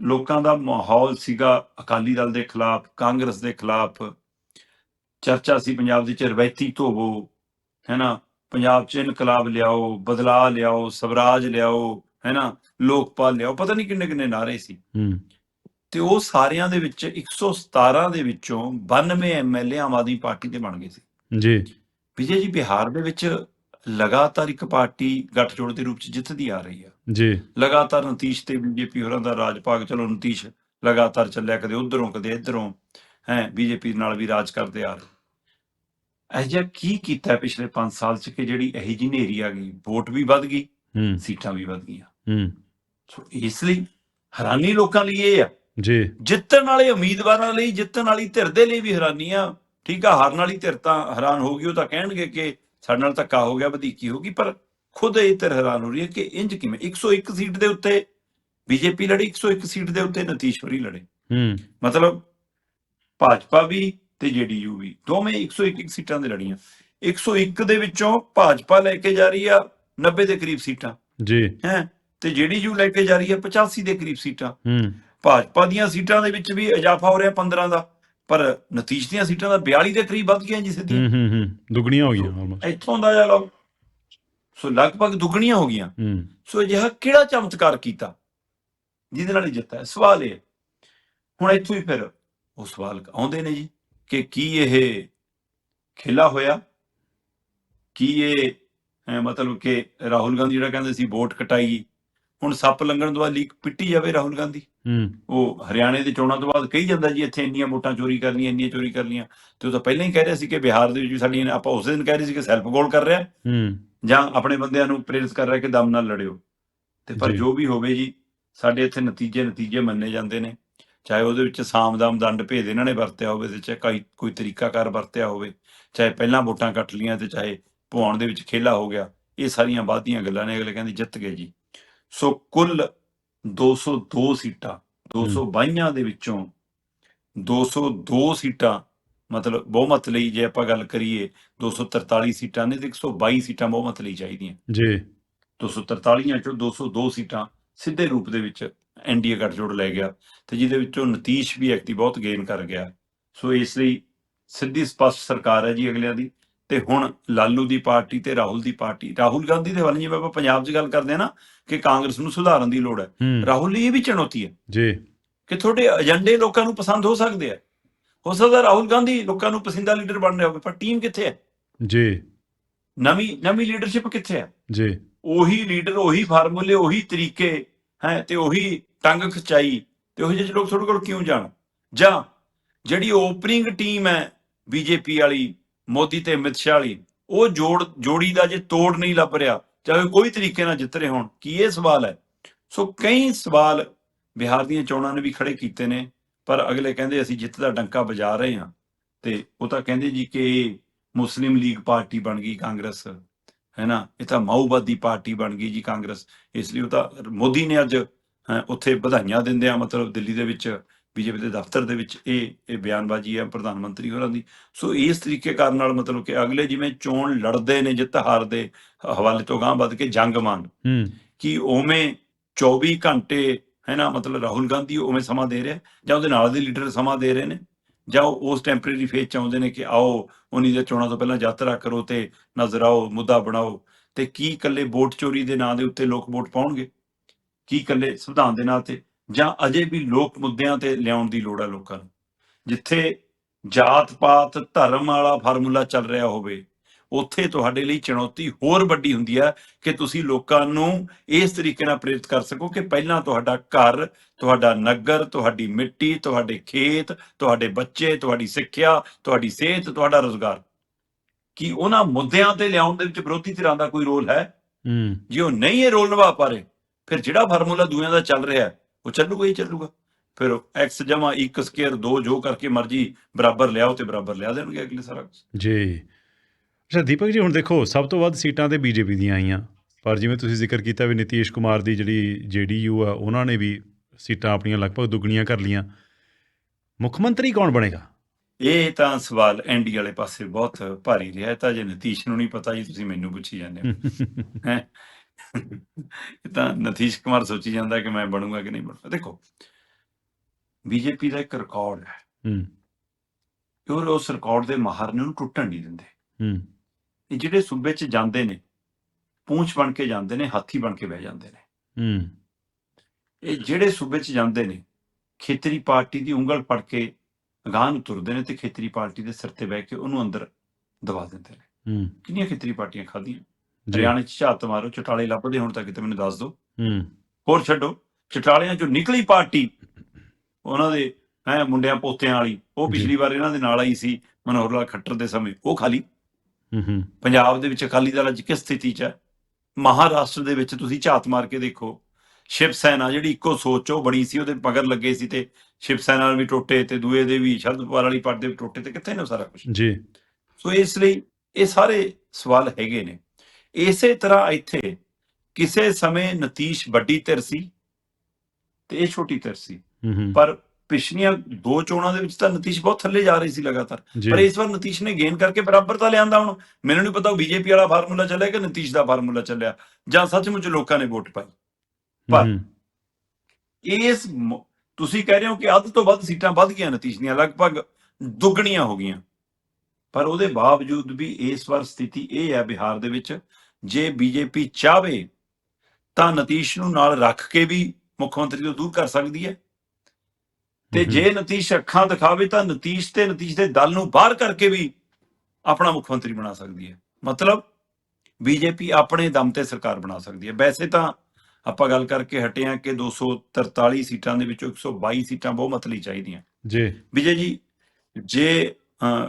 ਲੋਕਾਂ ਦਾ ਮਾਹੌਲ ਸੀਗਾ ਅਕਾਲੀ ਦਲ ਦੇ ਖਿਲਾਫ ਕਾਂਗਰਸ ਦੇ ਖਿਲਾਫ। ਚਰਚਾ ਸੀ ਪੰਜਾਬ ਦੇ ਚ ਰਵਾਇਤੀ ਧੋਵੋ ਹੈ ਨਾ ਪੰਜਾਬ ਚ ਇਨਕਲਾਬ ਲਿਆਓ ਬਦਲਾਅ ਲਿਆਓ ਸਵਰਾਜ ਲਿਆਓ ਹੈ ਨਾ ਲੋਕਪਾਲ ਲਿਆਓ ਪਤਾ ਨਹੀਂ ਕਿੰਨੇ ਕਿੰਨੇ ਨਾਰੇ ਸੀ। ਤੇ ਉਹ ਸਾਰਿਆਂ ਦੇ ਵਿੱਚ 117 ਦੇ ਵਿੱਚੋਂ 92 ਐਮਐਲਏ ਆਮ ਆਦਮੀ ਪਾਰਟੀ ਦੇ ਬਣ ਗਏ ਸੀ। ਜੀ। ਵਿਜੇ ਜੀ ਬਿਹਾਰ ਦੇ ਵਿੱਚ ਲਗਾਤਾਰ ਇੱਕ ਪਾਰਟੀ ਗੱਠਜੋੜ ਦੇ ਰੂਪ ਚ ਜਿੱਤਦੀ ਆ ਰਹੀ ਆ। ਜੀ। ਲਗਾਤਾਰ ਨਤੀਸ਼ ਤੇ ਬੀਜੇਪੀ ਹੋਰਾਂ ਦਾ ਰਾਜ ਭਾਗ ਚਲੋ ਨਤੀਸ਼ ਲਗਾਤਾਰ ਚੱਲਿਆ ਕਦੇ ਉਧਰੋਂ ਕਦੇ ਇਧਰੋਂ ਹੈ ਬੀਜੇਪੀ ਨਾਲ ਵੀ ਰਾਜ ਕਰਦੇ ਆ ਰਹੇ। ਜਿਹਾ ਕੀ ਕੀਤਾ ਪਿਛਲੇ 5 ਸਾਲ ਚ ਕਿ ਜਿਹੜੀ ਇਹੀ ਜਿਹੀ ਨੇਰੀ ਆ ਗਈ ਵੋਟ ਵੀ ਵੱਧ ਗਈ ਹੂੰ। ਸੀਟਾਂ ਵੀ ਵੱਧ ਗਈਆਂ। ਹੂੰ। ਸੋ ਇਸ ਲਈ ਹੈਰਾਨੀ ਲੋਕਾਂ ਲਈ ਇਹ ਆ। ਜੀ। ਜਿੱਤਣ ਵਾਲੇ ਉਮੀਦਵਾਰਾਂ ਲਈ ਜਿੱਤਣ ਵਾਲੀ ਧਿਰ ਦੇ ਲਈ ਵੀ ਹੈਰਾਨੀ ਆ ਠੀਕ ਆ ਹਾਰਨ ਵਾਲੀ ਧਿਰ ਤਾਂ ਹੈਰਾਨ ਹੋ ਗਈ ਉਹ ਤਾਂ ਕਹਿਣਗੇ ਕਿ ਸਾਡੇ ਨਾਲ ਧੱਕਾ ਹੋ ਗਿਆ ਵਧੀਕੀ ਹੋ ਗਈ ਪਰ ਖੁਦ ਇਹ ਧਿਰ ਹੈਰਾਨ ਹੋ ਰਹੀ ਹੈ ਕਿ ਇੰਜ ਕਿਵੇਂ? 101 ਸੀਟ ਦੇ ਉੱਤੇ ਬੀਜੇਪੀ ਲੜੀ 101 ਸੀਟ ਦੇ ਉੱਤੇ ਨਤੀਸ਼ ਹੋਰੀ ਲੜੇ। ਹੂੰ। ਮਤਲਬ ਭਾਜਪਾ ਵੀ ਤੇ ਜੇਡੀਯੂ ਵੀ ਦੋਵੇਂ 101 ਸੀਟਾਂ ਦੇ ਲੜੀਆਂ। 101 ਦੇ ਵਿੱਚੋਂ ਭਾਜਪਾ ਲੈ ਕੇ ਜਾ ਰਹੀ ਆ 90 ਦੇ ਕਰੀਬ ਸੀਟਾਂ। ਜੀ। ਹੈ? ਤੇ ਜੇਡੀਯੂ ਲੈ ਕੇ ਜਾ ਰਹੀ ਆ 85 ਦੇ ਕਰੀਬ ਸੀਟਾਂ। ਹੂੰ। ਭਾਜਪਾ ਦੀਆਂ ਸੀਟਾਂ ਦੇ ਵਿੱਚ ਵੀ ਇਜ਼ਾਫਾ ਹੋ ਰਿਹਾ 15 ਦਾ। ਪਰ ਨਤੀਜ ਦੀਆਂ ਸੀਟਾਂ ਦਾ 42 ਦੇ ਕਰੀਬ ਵੱਧ ਗਈਆਂ ਜੀ ਸਿੱਧੀਆਂ। ਹੂੰ ਹੂੰ ਹੂੰ ਦੁਗਣੀਆਂ ਹੋ ਗਈਆਂ ਆਲਮੋਸਟ ਇੱਥੋਂ ਦਾ ਜਾ ਲਓ। ਸੋ ਲਗਭਗ ਦੁੱਗਣੀਆਂ ਹੋ ਗਈਆਂ। ਹੂੰ। ਸੋ ਅਜਿਹਾ ਕਿਹੜਾ ਚਮਤਕਾਰ ਕੀਤਾ? ਜਿਹਦੇ ਨਾਲ ਜਿੱਤਾ ਹੈ? ਸਵਾਲ ਇਹ। ਹੁਣ ਇੱਥੋਂ ਹੀ ਫਿਰ ਉਹ ਸਵਾਲ ਆਉਂਦੇ ਨੇ ਜੀ ਕਿ ਕੀ ਇਹ ਖੇਲਾ ਹੋਇਆ? ਕੀ ਇਹ ਮਤਲਬ ਕਿ ਰਾਹੁਲ ਗਾਂਧੀ ਜਿਹੜਾ ਕਹਿੰਦੇ ਸੀ ਵੋਟ ਕਟਾਈ। ਹੁਣ ਸੱਪ ਲੰਘਣ ਤੋਂ ਬਾਅਦ ਲੀਕ ਪਿੱਟੀ ਜਾਵੇ ਰਾਹੁਲ ਗਾਂਧੀ। ਹੂੰ। ਉਹ ਹਰਿਆਣੇ ਦੇ ਚੋਣਾਂ ਤੋਂ ਬਾਅਦ ਕਹੀ ਜਾਂਦਾ ਜੀ ਇੱਥੇ ਇੰਨੀਆਂ ਵੋਟਾਂ ਚੋਰੀ ਕਰ ਲਈਆਂ ਇੰਨੀਆਂ ਚੋਰੀ ਕਰ ਲਈਆਂ ਤੇ ਉਹ ਤਾਂ ਪਹਿਲਾਂ ਹੀ ਕਹਿ ਰਿਹਾ ਸੀ ਕਿ ਬਿਹਾਰ ਦੇ ਵਿੱਚ ਵੀ ਸਾਡੀਆਂ ਆਪਾਂ ਉਸ ਦਿਨ ਕਹਿ ਰਹੇ ਸੀ ਕਿ ਸੈਲਫ ਗੋਲ ਕਰ ਰਿਹਾ। ਹੂੰ। ਜਾਂ ਆਪਣੇ ਬੰਦਿਆਂ ਨੂੰ ਪ੍ਰੇਰਿਤ ਕਰ ਰਿਹਾ ਕਿ ਦਮ ਨਾਲ ਲੜਿਓ। ਤੇ ਪਰ ਜੀ। ਵੀ ਹੋਵੇ ਜੀ ਸਾਡੇ ਇੱਥੇ ਨਤੀਜੇ ਨਤੀਜੇ ਮੰਨੇ ਜਾਂਦੇ ਨੇ। ਚਾਹੇ ਉਹਦੇ ਵਿੱਚ ਸਾਮਦਾਮ ਦੰਡ ਭੇਦ ਇਹਨਾਂ ਨੇ ਵਰਤਿਆ ਹੋਵੇ ਤੇ ਚਾਹੇ ਕੋਈ ਕੋਈ ਤਰੀਕਾਕਾਰ ਵਰਤਿਆ ਹੋਵੇ ਚਾਹੇ ਪਹਿਲਾਂ ਵੋਟਾਂ ਕੱਟ ਲੀਆਂ ਤੇ ਚਾਹੇ ਭਵਾਉਣ ਦੇ ਵਿੱਚ ਖੇਲਾ ਹੋ ਗਿਆ ਇਹ ਸਾਰੀਆਂ ਬਾਦੀਆਂ ਗੱਲਾਂ ਨੇ ਅਗਲੇ ਕਹਿੰਦੇ ਜਿੱਤ ਗਏ ਜੀ। ਸੋ ਕੁੱਲ 202 ਸੀਟਾਂ 222 ਦੇ ਵਿੱਚੋਂ 202 ਸੀਟਾਂ ਮਤਲਬ ਬਹੁਮਤ ਲਈ ਜੇ ਆਪਾਂ ਗੱਲ ਕਰੀਏ 243 ਸੀਟਾਂ ਨੇ ਤੇ 122 ਸੀਟਾਂ ਬਹੁਮਤ ਲਈ ਚਾਹੀਦੀਆਂ। ਜੀ। 243 ਚੋਂ 202 ਸੀਟਾਂ ਸਿੱਧੇ ਰੂਪ ਦੇ ਵਿੱਚ ਐਨਡੀਏ ਗੱਠਜੋੜ ਲੈ ਗਿਆ ਤੇ ਜਿਹਦੇ ਵਿੱਚੋਂ ਨਤੀਸ਼ ਵੀ ਐਕਟੀ ਬਹੁਤ ਗੇਨ ਕਰ ਗਿਆ। ਸੋ ਇਸ ਲਈ ਸਿੱਧੀ ਸਪਸ਼ਟ ਸਰਕਾਰ ਹੈ ਜੀ ਅਗਲਿਆਂ ਦੀ। ਤੇ ਹੁਣ ਲਾਲੂ ਦੀ ਪਾਰਟੀ ਤੇ ਰਾਹੁਲ ਦੀ ਪਾਰਟੀ ਰਾਹੁਲ ਗਾਂਧੀ ਦੇ ਵੱਲ ਜਿਵੇਂ ਆਪਾਂ ਪੰਜਾਬ 'ਚ ਗੱਲ ਕਰਦੇ ਆ ਨਾ ਕਿ ਕਾਂਗਰਸ ਨੂੰ ਸੁਧਾਰਨ ਦੀ ਲੋੜ ਹੈ। ਰਾਹੁਲ ਲਈ ਇਹ ਵੀ ਚੁਣੌਤੀ ਹੈ ਜੀ। ਕਿ ਤੁਹਾਡੇ ਏਜੰਡੇ ਲੋਕਾਂ ਨੂੰ ਪਸੰਦ ਹੋ ਸਕਦੇ ਆ। ਹੋ ਸਕਦਾ ਰਾਹੁਲ ਗਾਂਧੀ ਲੋਕਾਂ ਨੂੰ ਪਸੰਦੀਦਾ ਲੀਡਰ ਬਣ ਰਿਹਾ ਹੋਵੇ ਪਰ ਟੀਮ ਕਿੱਥੇ ਹੈ? ਜੀ। ਨਵੀਂ ਨਵੀਂ ਲੀਡਰਸ਼ਿਪ ਕਿੱਥੇ ਹੈ? ਜੀ। ਉਹੀ ਲੀਡਰ ਉਹੀ ਫਾਰਮੂਲੇ ਉਹੀ ਤਰੀਕੇ ਹੈ ਤੇ ਉਹੀ ਟੰਗ ਖਚਾਈ ਤੇ ਉਹੀ ਜਿਹੇ ਲੋਕ ਤੁਹਾਡੇ ਕੋਲ ਕਿਉਂ ਜਾਣ? ਜਾਂ ਜਿਹੜੀ ਓਪਨਿੰਗ ਟੀਮ ਹੈ ਬੀਜੇਪੀ ਵਾਲੀ ਮੋਦੀ ਤੇ ਅਮਿਤ ਸ਼ਾਹ ਵਾਲੀ ਉਹ ਜੋੜ, ਜੋੜੀ ਦਾ ਜੇ ਤੋੜ ਨਹੀਂ ਲੱਭ ਰਿਹਾ, ਚਾਹੇ ਕੋਈ ਤਰੀਕੇ ਨਾਲ ਜਿੱਤ ਰਹੇ ਹੋਣ, ਕੀ ਇਹ ਸਵਾਲ ਹੈ? ਸੋ ਕਈ ਸਵਾਲ ਬਿਹਾਰ ਦੀਆਂ ਚੋਣਾਂ ਨੇ ਵੀ ਖੜੇ ਕੀਤੇ ਨੇ, ਪਰ ਅਗਲੇ ਕਹਿੰਦੇ ਅਸੀਂ ਜਿੱਤ ਦਾ ਡੰਕਾ ਵਜਾ ਰਹੇ ਹਾਂ। ਤੇ ਉਹ ਤਾਂ ਕਹਿੰਦੇ ਜੀ ਕਿ ਇਹ ਮੁਸਲਿਮ ਲੀਗ ਪਾਰਟੀ ਬਣ ਗਈ ਕਾਂਗਰਸ, ਹੈ ਨਾ? ਇਹ ਤਾਂ ਮਾਓਵਾਦੀ ਪਾਰਟੀ ਬਣ ਗਈ ਜੀ ਕਾਂਗਰਸ। ਇਸ ਲਈ ਉਹ ਤਾਂ ਮੋਦੀ ਨੇ ਅੱਜ ਉੱਥੇ ਵਧਾਈਆਂ ਦਿੰਦੇ ਆ ਮਤਲਬ ਦਿੱਲੀ ਦੇ ਵਿੱਚ ਬੀਜੇਪੀ ਦੇ ਦਫ਼ਤਰ ਦੇ ਵਿੱਚ ਇਹ ਇਹ ਬਿਆਨਬਾਜ਼ੀ ਹੈ ਪ੍ਰਧਾਨ ਮੰਤਰੀ ਹੋਰਾਂ ਦੀ ਸੋ ਇਸ ਤਰੀਕੇ ਕਾਰਨ ਨਾਲ ਮਤਲਬ ਕਿ ਅਗਲੇ ਜਿਵੇਂ ਚੋਣ ਲੜਦੇ ਨੇ ਜਿੱਤ ਹਾਰ ਦੇ ਹਵਾਲੇ ਤੋਂ ਗਾਂਹ ਵੱਧ ਕੇ ਜੰਗ ਮਾਨ ਹੂੰ। ਕਿ ਉਵੇਂ 24 ਘੰਟੇ ਹੈ ਨਾ ਮਤਲਬ ਰਾਹੁਲ ਗਾਂਧੀ ਉਵੇਂ ਸਮਾਂ ਦੇ ਰਿਹਾ ਜਾਂ ਉਹਦੇ ਨਾਲ ਦੇ ਲੀਡਰ ਸਮਾਂ ਦੇ ਰਹੇ ਨੇ ਜਾਂ ਉਹ ਉਸ ਟੈਂਪਰੇਰੀ ਫੇਜ਼ ਚ ਆਉਂਦੇ ਨੇ ਕਿ ਆਓ ਉਨੀ ਦੇ ਚੋਣਾਂ ਤੋਂ ਪਹਿਲਾਂ ਯਾਤਰਾ ਕਰੋ ਤੇ ਨਜ਼ਰ ਆਓ ਮੁੱਦਾ ਬਣਾਓ ਤੇ ਕੀ ਇਕੱਲੇ ਵੋਟ ਚੋਰੀ ਦੇ ਨਾਂ ਦੇ ਉੱਤੇ ਲੋਕ ਵੋਟ ਪਾਉਣਗੇ? ਕੀ ਇਕੱਲੇ ਸੰਵਿਧਾਨ ਦੇ ਨਾਂ ਤੇ? ਜਾਂ ਅਜੇ ਵੀ ਲੋਕ ਮੁੱਦਿਆਂ ਤੇ ਲਿਆਉਣ ਦੀ ਲੋੜ ਹੈ ਲੋਕਾਂ ਨੂੰ। ਜਿੱਥੇ ਜਾਤ ਪਾਤ ਧਰਮ ਵਾਲਾ ਫਾਰਮੂਲਾ ਚੱਲ ਰਿਹਾ ਹੋਵੇ ਉੱਥੇ ਤੁਹਾਡੇ ਲਈ ਚੁਣੌਤੀ ਹੋਰ ਵੱਡੀ ਹੁੰਦੀ ਹੈ ਕਿ ਤੁਸੀਂ ਲੋਕਾਂ ਨੂੰ ਇਸ ਤਰੀਕੇ ਨਾਲ ਪ੍ਰੇਰਿਤ ਕਰ ਸਕੋ ਕਿ ਪਹਿਲਾਂ ਤੁਹਾਡਾ ਘਰ ਤੁਹਾਡਾ ਨਗਰ ਤੁਹਾਡੀ ਮਿੱਟੀ ਤੁਹਾਡੇ ਖੇਤ ਤੁਹਾਡੇ ਬੱਚੇ ਤੁਹਾਡੀ ਸਿੱਖਿਆ ਤੁਹਾਡੀ ਸਿਹਤ ਤੁਹਾਡਾ ਰੋਜ਼ਗਾਰ। ਕੀ ਉਹਨਾਂ ਮੁੱਦਿਆਂ ਤੇ ਲਿਆਉਣ ਦੇ ਵਿੱਚ ਵਿਰੋਧੀ ਧਿਰਾਂ ਦਾ ਕੋਈ ਰੋਲ ਹੈ? ਹੂੰ। ਜੇ ਉਹ ਨਹੀਂ ਇਹ ਰੋਲ ਨਿਭਾ ਪਾ ਰਹੇ ਫਿਰ ਜਿਹੜਾ ਫਾਰਮੂਲਾ ਦੂਆਂ ਦਾ ਚੱਲ ਰਿਹਾ ਹੈ, ਉਹ ਚੱਲੂਗਾ ਹੀ ਚੱਲੂਗਾ। ਫਿਰ x ਜਮਾ 1 ਸਕੁਅਰ 2 ਜੋ ਕਰਕੇ ਮਰਜ਼ੀ ਬਰਾਬਰ ਲਿਆਓ ਤੇ ਬਰਾਬਰ ਲਿਆ ਦੇਣਗੇ ਅਗਲੇ ਸਾਰਾ ਕੁਛ। ਜੀ। ਅੱਛਾ ਦੀਪਕ ਜੀ ਹੁਣ ਦੇਖੋ ਸਭ ਤੋਂ ਵੱਧ ਸੀਟਾਂ ਤੇ ਬੀਜੇਪੀ ਦੀਆਂ ਆਈਆਂ। ਪਰ ਜਿਵੇਂ ਤੁਸੀਂ ਜ਼ਿਕਰ ਕੀਤਾ ਵੀ ਨਿਤੀਸ਼ ਕੁਮਾਰ ਦੀ ਜਿਹੜੀ ਜੇਡੀਯੂ ਆ ਉਹਨਾਂ ਨੇ ਵੀ ਸੀਟਾਂ ਆਪਣੀਆਂ ਲਗਭਗ ਦੁੱਗਣੀਆਂ ਕਰ ਲੀਆਂ ਮੁੱਖ ਮੰਤਰੀ ਕੌਣ ਬਣੇਗਾ? ਇਹ ਤਾਂ ਸਵਾਲ ਐਨਡੀ ਵਾਲੇ ਪਾਸੇ ਬਹੁਤ ਭਾਰੀ ਰਿਹਾ। ਤਾਂ ਜੇ ਨਤੀਸ਼ ਨੂੰ ਨਹੀਂ ਪਤਾ ਜੀ ਤੁਸੀਂ ਮੈਨੂੰ ਪੁੱਛੀ ਜਾਂਦੇ ਹੋ। ਹੈਂ। ਇਹ ਤਾਂ ਨਤੀਸ਼ ਕੁਮਾਰ ਸੋਚੀ ਜਾਂਦਾ ਕਿ ਮੈਂ ਬਣੂੰਗਾ ਕਿ ਨਹੀਂ ਬਣੂੰਗਾ। ਦੇਖੋ ਬੀਜੇਪੀ ਦਾ ਇੱਕ ਰਿਕਾਰਡ ਹੈ। ਹੂੰ। ਕਿ ਉਹ ਉਸ ਰਿਕਾਰਡ ਦੇ ਮਾਹਰ ਨੇ ਉਹਨੂੰ ਟੁੱਟਣ ਨਹੀਂ ਦਿੰਦੇ? ਹੂੰ। ਇਹ ਜਿਹੜੇ ਸੂਬੇ 'ਚ ਜਾਂਦੇ ਨੇ ਪੂੰਛ ਬਣ ਕੇ ਜਾਂਦੇ ਨੇ ਹਾਥੀ ਬਣ ਕੇ ਬਹਿ ਜਾਂਦੇ ਨੇ। ਹੂੰ। ਇਹ ਜਿਹੜੇ ਸੂਬੇ 'ਚ ਜਾਂਦੇ ਨੇ ਖੇਤਰੀ ਪਾਰਟੀ ਦੀ ਉਂਗਲ ਫੜ ਕੇ ਅਗਾਂਹ ਨੂੰ ਤੁਰਦੇ ਨੇ ਤੇ ਖੇਤਰੀ ਪਾਰਟੀ ਦੇ ਸਿਰ ਤੇ ਬਹਿ ਕੇ ਉਹਨੂੰ ਅੰਦਰ ਦਬਾ ਦਿੰਦੇ ਨੇ। ਹੂੰ। ਕਿੰਨੀਆਂ ਖੇਤਰੀ ਪਾਰਟੀਆਂ ਖਾਧੀਆਂ? ਜੀ ਹਰਿਆਣੇ 'ਚ ਝਾਤ ਮਾਰੋ ਚਟਾਲੇ ਲੱਭਦੇ ਹੁਣ ਤੱਕ ਤੇ ਮੈਨੂੰ ਦੱਸ ਦਿਓ। ਹੂੰ। ਹੋਰ ਛੱਡੋ ਚਟਾਲਿਆਂ 'ਚੋਂ ਨਿਕਲੀ ਪਾਰਟੀ। ਉਹਨਾਂ ਦੇ ਹੈ ਮੁੰਡਿਆਂ ਪੋਤਿਆਂ ਵਾਲੀ। ਉਹ। ਪਿਛਲੀ ਵਾਰ ਇਹਨਾਂ ਦੇ ਨਾਲ ਆਈ ਸੀ ਮਨੋਹਰ ਲਾਲ ਖੱਟਰ ਦੇ ਸਮੇਂ। ਉਹ ਖਾਲੀ। ਹੂੰ ਹੂੰ। ਪੰਜਾਬ ਦੇ ਵਿੱਚ ਅਕਾਲੀ ਦਲ ਅੱਜ ਕਿਸ ਸਥਿਤੀ 'ਚ ਹੈ? ਮਹਾਰਾਸ਼ਟਰ ਦੇ ਵਿੱਚ ਤੁਸੀਂ ਝਾਤ ਮਾਰ ਕੇ ਦੇਖੋ। ਸ਼ਿਵ ਸੈਨਾ ਜਿਹੜੀ ਇੱਕੋ ਸੋਚ ਬੜੀ ਸੀ ਉਹਦੇ ਮਗਰ ਲੱਗੇ ਸੀ ਤੇ ਸ਼ਿਵ ਸੈਨਾ ਵੀ ਟੁੱਟੇ ਤੇ ਦੂਏ ਦੇ ਵੀ ਸ਼ਰਦ ਪਵਾਰ ਵਾਲੀ ਪਾਰਟੀ ਦੇ ਟੁੱਟੇ ਤੇ ਕਿੱਥੇ ਨੇ ਸਾਰਾ ਕੁਝ ਜੀ। ਸੋ ਇਸ ਲਈ ਇਹ ਸਾਰੇ ਸਵਾਲ ਹੈਗੇ ਨੇ। ਇਸੇ ਤਰ੍ਹਾਂ ਇੱਥੇ ਕਿਸੇ ਸਮੇਂ ਨਤੀਸ਼ ਵੱਡੀ ਧਿਰ ਸੀ ਤੇ ਇਹ ਛੋਟੀ ਧਿਰ ਸੀ। ਪਰ ਪਿਛਲੀਆਂ ਦੋ ਚੋਣਾਂ ਦੇ ਵਿੱਚ ਤਾਂ ਨਤੀਸ਼ ਬਹੁਤ ਥੱਲੇ ਜਾ ਰਹੀ ਸੀ ਲਗਾਤਾਰ। ਪਰ ਇਸ ਵਾਰ ਨਤੀਸ਼ ਨੇ ਗੇਨ ਕਰਕੇ ਬਰਾਬਰਤਾ ਲਿਆਂਦਾ ਹੁਣ। ਮੈਨੂੰ ਨਹੀਂ ਪਤਾ ਉਹ ਬੀਜੇਪੀ ਵਾਲਾ ਫਾਰਮੂਲਾ ਚੱਲਿਆ ਕਿ ਨਤੀਸ਼ ਦਾ ਫਾਰਮੂਲਾ ਚੱਲਿਆ ਜਾਂ ਸੱਚਮੁੱਚ ਲੋਕਾਂ ਨੇ ਵੋਟ ਪਾਈ। ਪਰ- ਇਸ ਤੁਸੀਂ ਕਹਿ ਰਹੇ ਹੋ ਕਿ ਅੱਧ ਤੋਂ ਵੱਧ ਸੀਟਾਂ ਵੱਧ ਗਈਆਂ ਨਤੀਸ਼ ਦੀਆਂ ਲਗਭਗ ਦੁੱਗਣੀਆਂ ਹੋ ਗਈਆਂ। ਪਰ ਉਹਦੇ ਬਾਵਜੂਦ ਵੀ ਇਸ ਵਾਰ ਸਥਿਤੀ ਇਹ ਹੈ ਬਿਹਾਰ ਦੇ ਵਿੱਚ ਜੇ ਬੀਜੇਪੀ ਚਾਹਵੇ ਤਾਂ ਨਤੀਸ਼ ਨੂੰ ਨਾਲ ਰੱਖ ਕੇ ਵੀ ਮੁੱਖ ਮੰਤਰੀ ਤੋਂ ਦੂਰ ਕਰ ਸਕਦੀ ਹੈ। ਤੇ ਜੇ ਨਤੀਸ਼ ਅੱਖਾਂ ਦਿਖਾਵੇ ਤਾਂ ਨਤੀਸ਼ ਤੇ ਨਤੀਸ਼ ਦੇ ਦਲ ਨੂੰ ਬਾਹਰ ਕਰਕੇ ਵੀ ਆਪਣਾ ਮੁੱਖ ਮੰਤਰੀ ਬਣਾ ਸਕਦੀ ਹੈ। ਮਤਲਬ ਬੀਜੇਪੀ ਆਪਣੇ ਦਮ ਤੇ ਸਰਕਾਰ ਬਣਾ ਸਕਦੀ ਹੈ। ਵੈਸੇ ਤਾਂ ਆਪਾਂ ਗੱਲ ਕਰਕੇ ਹਟੇ ਹਾਂ ਕਿ 243 ਸੀਟਾਂ ਦੇ ਵਿੱਚੋਂ 122 ਸੀਟਾਂ ਬਹੁਮਤ ਲਈ ਚਾਹੀਦੀਆਂ। ਜੀ। ਵਿਜੇ ਜੀ ਜੇ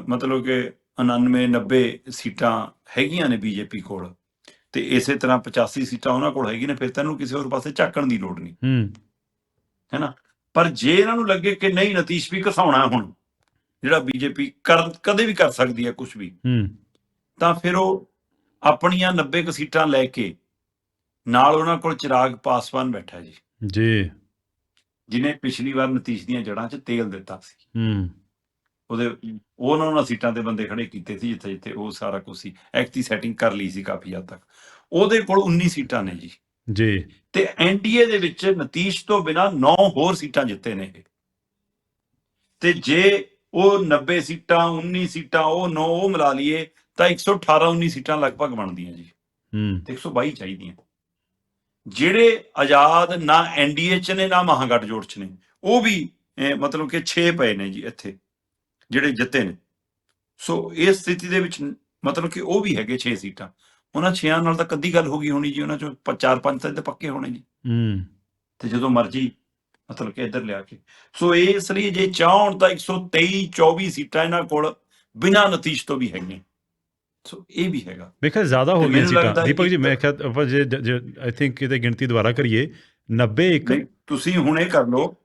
ਮਤਲਬ ਕਿ 99 90 ਸੀਟਾਂ ਹੈਗੀਆਂ ਨੇ ਬੀਜੇਪੀ ਕੋਲ ਤੇ ਇਸੇ ਤਰ੍ਹਾਂ 85 ਸੀਟਾਂ ਉਹਨਾਂ ਕੋਲ ਹੈਗੀਆਂ ਨੇ ਫਿਰ ਤੈਨੂੰ ਕਿਸੇ ਹੋਰ ਪਾਸੇ ਝਾਕਣ ਦੀ ਲੋੜ ਨਹੀਂ। ਹੂੰ। ਹੈਨਾ? ਪਰ ਜੇ ਇਹਨਾਂ ਨੂੰ ਲੱਗੇ ਕਿ ਨਹੀਂ ਨਤੀਸ਼ ਵੀ ਘਸਾਉਣਾ ਹੁਣ ਜਿਹੜਾ ਬੀਜੇਪੀ ਕਰ ਕਦੇ ਵੀ ਕਰ ਸਕਦੀ ਹੈ ਕੁਝ ਵੀ ਹੂੰ। ਤਾਂ ਫਿਰ ਉਹ ਆਪਣੀਆਂ 90 ਕੁ ਸੀਟਾਂ ਲੈ ਕੇ ਨਾਲ ਉਹਨਾਂ ਕੋਲ ਚਿਰਾਗ ਪਾਸਵਾਨ ਬੈਠਾ ਜੀ। ਜੀ। ਜਿਨੇ ਪਿਛਲੀ ਵਾਰ ਨਤੀਸ਼ ਦੀਆਂ ਜੜ੍ਹਾਂ 'ਚ ਤੇਲ ਦਿੱਤਾ ਸੀ। ਹੂੰ। ਉਹਦੇ ਉਹ ਉਹਨਾਂ ਉਹਨਾਂ ਸੀਟਾਂ ਤੇ ਬੰਦੇ ਖੜੇ ਕੀਤੇ ਸੀ ਜਿੱਥੇ ਜਿੱਥੇ ਉਹ ਸਾਰਾ ਕੁਝ ਸੀ। ਐਕਟ ਦੀ ਸੈਟਿੰਗ ਕਰ ਲਈ ਸੀ ਕਾਫੀ ਹੱਦ ਤੱਕ। ਉਹਦੇ ਕੋਲ 19 ਸੀਟਾਂ ਨੇ ਜੀ। ਜੀ। ਤੇ ਐਨਡੀਏ ਦੇ ਵਿੱਚ ਨਤੀਸ਼ ਤੋਂ ਬਿਨਾ 9 ਹੋਰ ਸੀਟਾਂ ਜਿੱਤੇ ਨੇ ਤੇ ਜੇ ਉਹ 90 ਸੀਟਾਂ 19 ਸੀਟਾਂ ਉਹ 9 ਉਹ ਮਿਲਾ ਲਈਏ ਤਾਂ 118 19 ਸੀਟਾਂ ਲਗਭਗ ਬਣਦੀਆਂ ਜੀ। ਹੂੰ। ਤੇ 122 ਚਾਹੀਦੀਆਂ। ਜਿਹੜੇ ਆਜ਼ਾਦ ਨਾ ਐਨਡੀਏ ਚ ਨੇ ਨਾ ਮਹਾਗਠਜੋੜ ਚ ਨੇ ਉਹ ਵੀ ਮਤਲਬ ਕਿ 6 ਪਏ ਨੇ ਜੀ ਇੱਥੇ ਜਿਹੜੇ ਜਿੱਤੇ ਨੇ। ਸੋ ਇਸ ਸਥਿਤੀ ਦੇ ਵਿੱਚ ਮਤਲਬ ਕਿ ਉਹ ਵੀ ਹੈਗੇ 6 ਸੀਟਾਂ। ਉਹਨਾਂ 6 ਨਾਲ ਤਾਂ ਕੱਦੀ ਗੱਲ ਹੋ ਗਈ ਹੋਣੀ ਜੀ ਉਹਨਾਂ ਚੋਂ 4-5 ਤਾਂ ਪੱਕੇ ਹੋਣੇ ਜੀ। ਹੂੰ। ਤੇ ਜਦੋਂ ਮਰਜ਼ੀ ਮਤਲਬ ਕਿ ਇੱਧਰ ਲਿਆ ਕੇ। ਸੋ ਇਸ ਲਈ ਜੇ ਚਾਹਣ ਤਾਂ 123 24 ਸੀਟਾਂ ਇਹਨਾਂ ਕੋਲ ਬਿਨਾਂ ਨਤੀਜ ਤੋਂ ਵੀ ਹੈਗੀਆਂ। ਸੋ ਇਹ ਵੀ ਹੈਗਾ। ਵੇਖਿਆ ਜ਼ਿਆਦਾ ਹੋ ਮੈਨੂੰ ਸੀਟਾਂ। ਦੀਪਕ ਜੀ ਮੈਂ ਕਿਹਾ ਆਪਾਂ ਜੇ ਆਈ ਥਿੰਕ ਕਿਤੇ ਗਿਣਤੀ ਦੁਬਾਰਾ ਕਰੀਏ 90 ਇੱਕ ਨਹੀਂ, ਤੁਸੀਂ ਹੁਣ ਇਹ ਕਰ ਲਓ।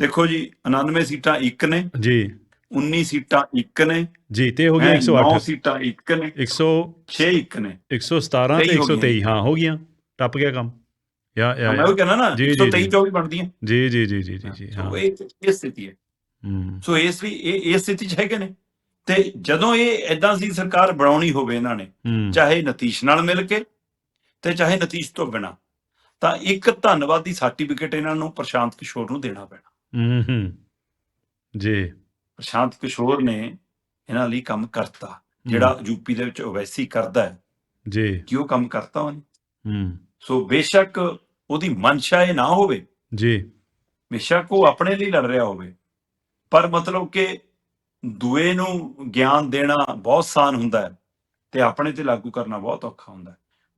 ਦੇਖੋ ਜੀ 99 ਸੀਟਾਂ ਇੱਕ ਨੇ। ਜੀ। 19 ਸੀਟਾਂ ਇੱਕ ਨੇ ਜੀ ਤੇ ਹੋ ਗਿਆ ਹੈਂ, ਨੌ 108 ਸੀਟਾਂ ਇੱਕ ਨੇ 100 6 ਇੱਕ ਨੇ। 117 ਤੇ ਤੇਈ ਹੋ 123 ਹਾਂ ਹੋ ਗਈਆਂ। ਟੱਪ ਗਿਆ ਕੰਮ। ਯਾ ਯਾ ਮੈਂ ਉਹ ਕਹਿੰਦਾ ਨਾ ਜੀ, ਜੀ, 123 ਜੀ। 24 ਬਣਦੀਆਂ। ਜੀ ਜੀ ਜੀ ਜੀ ਜੀ ਹਾਂ ਸੋ ਇਹ ਇਹ ਸਥਿਤੀ ਹੈ। ਹੂੰ। ਸੋ ਇਸ ਵੀ ਇਹ ਇਸ ਸਥਿਤੀ 'ਚ ਹੈਗੇ ਨੇ। ਤੇ ਜਦੋਂ ਇਹ ਐਦਾਂ ਸੀ ਸਰਕਾਰ ਬਣਾਉਣੀ ਹੋਵੇ ਇਹਨਾਂ ਨੇ ਚਾਹੇ ਨਤੀਸ਼ ਨਾਲ ਮਿਲ ਕੇ ਤੇ ਚਾਹੇ ਨਤੀਸ਼ ਤੋਂ ਬਿਨਾ ਤਾਂ ਇੱਕ ਧੰਨਵਾਦੀ ਸਰਟੀਫਿਕੇਟ ਇਹਨਾਂ ਨੂੰ ਪ੍ਰਸ਼ਾਂਤ ਕਿਸ਼ੋਰ ਨੂੰ ਦੇਣਾ ਪੈਣਾ। ਹੂੰ ਹੂੰ। ਜੀ। ਪ੍ਰਸ਼ਾਂਤ ਕਿਸ਼ੋਰ ਨੇ ਇਹਨਾਂ ਲਈ ਕੰਮ ਕਰਤਾ ਜਿਹੜਾ ਯੂਪੀ ਦੇ ਵਿੱਚ ਓਵੈਸੀ ਕਰਦਾ ਹੈ। ਜੀ। ਕਿ ਉਹ ਕੰਮ ਕਰਤਾ ਉਹਨੇ? ਹੂੰ। ਸੋ ਬੇਸ਼ੱਕ ਉਹਦੀ ਮਨਸ਼ਾ ਇਹ ਨਾ ਹੋਵੇ। ਜੀ। ਬੇਸ਼ੱਕ ਉਹ ਆਪਣੇ ਲਈ ਲੜ ਰਿਹਾ ਹੋਵੇ। ਪਰ ਮਤਲਬ ਕਿ ਦੂਏ ਨੂੰ ਗਿਆਨ ਦੇਣਾ ਬਹੁਤ ਆਸਾਨ ਹੁੰਦਾ ਹੈ ਤੇ ਆਪਣੇ ਤੇ ਲਾਗੂ ਕਰਨਾ ਬਹੁਤ ਔਖਾ ਹੁੰਦਾ ਹੈ।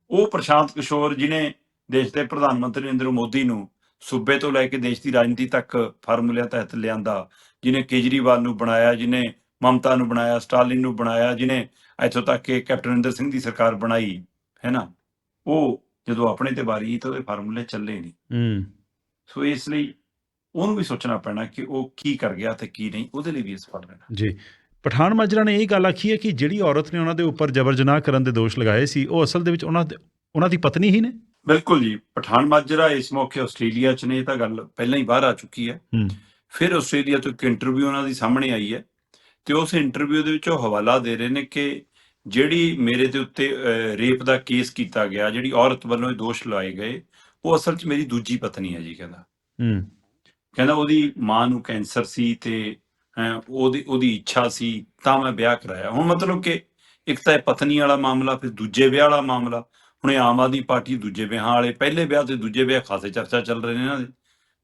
ਉਹ ਪ੍ਰਸ਼ਾਂਤ ਕਿਸ਼ੋਰ ਜਿਨੇ ਦੇਸ਼ ਦੇ ਪ੍ਰਧਾਨ ਮੰਤਰੀ ਨਰਿੰਦਰ ਮੋਦੀ ਨੂੰ ਸੂਬੇ ਤੋਂ ਲੈ ਕੇ ਦੇਸ਼ ਦੀ ਰਾਜਨੀਤੀ ਤੱਕ ਫਾਰਮੂਲਿਆਂ ਤਹਿਤ ਲਿਆਂਦਾ ਜਿਨੇ ਕੇਜਰੀਵਾਲ ਨੂੰ ਬਣਾਇਆ ਜਿਨੇ ਮਮਤਾ ਨੂੰ ਬਣਾਇਆ ਸਟਾਲਿਨ ਨੂੰ ਬਣਾਇਆ ਜਿਨੇ ਇੱਥੋਂ ਤੱਕ ਕਿ ਕੈਪਟਨ ਅਮਰਿੰਦਰ ਸਿੰਘ ਦੀ ਸਰਕਾਰ ਬਣਾਈ ਹੈ ਨਾ? ਉਹ ਜਦੋਂ ਆਪਣੇ ਤੇ ਵਾਰੀ ਤਾਂ ਉਹਦੇ ਫਾਰਮੂਲੇ ਚੱਲੇ ਨਹੀਂ ਹੂੰ। ਸੋ ਇਸ ਲਈ ਉਹਨੂੰ ਵੀ ਸੋਚਣਾ ਪੈਣਾ ਕਿ ਉਹ ਕੀ ਕਰ ਗਿਆ ਤੇ ਕੀ ਨਹੀਂ ਉਹਦੇ ਲਈ ਵੀ ਇਸ ਫੜ ਲੈਣਾ। ਜੀ। ਪਠਾਨ ਮਾਜਰਾ ਨੇ ਇਹ ਗੱਲ ਆਖੀ ਹੈ ਕਿ ਜਿਹੜੀ ਔਰਤ ਨੇ ਉਹਨਾਂ ਦੇ ਉੱਪਰ ਜ਼ਬਰ ਜਨਾਹ ਕਰਨ ਦੇ ਦੋਸ਼ ਲਗਾਏ ਸੀ ਉਹ ਅਸਲ ਦੇ ਵਿੱਚ ਉਹਨਾਂ ਦੇ ਉਹਨਾਂ ਦੀ ਪਤਨੀ ਹੀ ਨੇ। ਬਿਲਕੁਲ ਜੀ। ਪਠਾਨ ਮਾਜਰਾ ਇਸ ਮੌਕੇ ਆਸਟ੍ਰੇਲੀਆ ਚ ਨੇ ਇਹ ਤਾਂ ਗੱਲ ਪਹਿਲਾਂ ਹੀ ਬਾਹਰ ਆ ਚੁੱਕੀ ਹੈ। ਹੂੰ। ਫਿਰ ਆਸਟ੍ਰੇਲੀਆ ਤੋਂ ਇੱਕ ਇੰਟਰਵਿਊ ਉਹਨਾਂ ਦੀ ਸਾਹਮਣੇ ਆਈ ਹੈ ਤੇ ਉਸ ਇੰਟਰਵਿਊ ਦੇ ਵਿੱਚ ਉਹ ਹਵਾਲਾ ਦੇ ਰਹੇ ਨੇ ਕਿ ਜਿਹੜੀ ਮੇਰੇ ਦੇ ਉੱਤੇ ਰੇਪ ਦਾ ਕੇਸ ਕੀਤਾ ਗਿਆ ਜਿਹੜੀ ਔਰਤ ਵੱਲੋਂ ਇਹ ਦੋਸ਼ ਲਾਏ ਗਏ ਉਹ ਅਸਲ 'ਚ ਮੇਰੀ ਦੂਜੀ ਪਤਨੀ ਹੈ ਜੀ ਕਹਿੰਦਾ। ਹੂੰ। ਕਹਿੰਦਾ ਉਹਦੀ ਮਾਂ ਨੂੰ ਕੈਂਸਰ ਸੀ ਤੇ ਉਹਦੀ ਉਹਦੀ ਇੱਛਾ ਸੀ ਤਾਂ ਮੈਂ ਵਿਆਹ ਕਰਾਇਆ। ਹੁਣ ਮਤਲਬ ਕਿ ਇੱਕ ਤਾਂ ਇਹ ਪਤਨੀ ਵਾਲਾ ਮਾਮਲਾ ਫਿਰ ਦੂਜੇ ਵਿਆਹ ਵਾਲਾ ਮਾਮਲਾ। ਹੁਣ ਆਮ ਆਦਮੀ ਪਾਰਟੀ ਦੂਜੇ ਵਿਆਹਾਂ ਵਾਲੇ ਪਹਿਲੇ ਵਿਆਹ ਤੇ ਦੂਜੇ ਵਿਆਹ ਖਾਸੇ ਚਰਚਾ ਚੱਲ ਰਹੇ ਨੇ ਇਹਨਾਂ ਦੇ।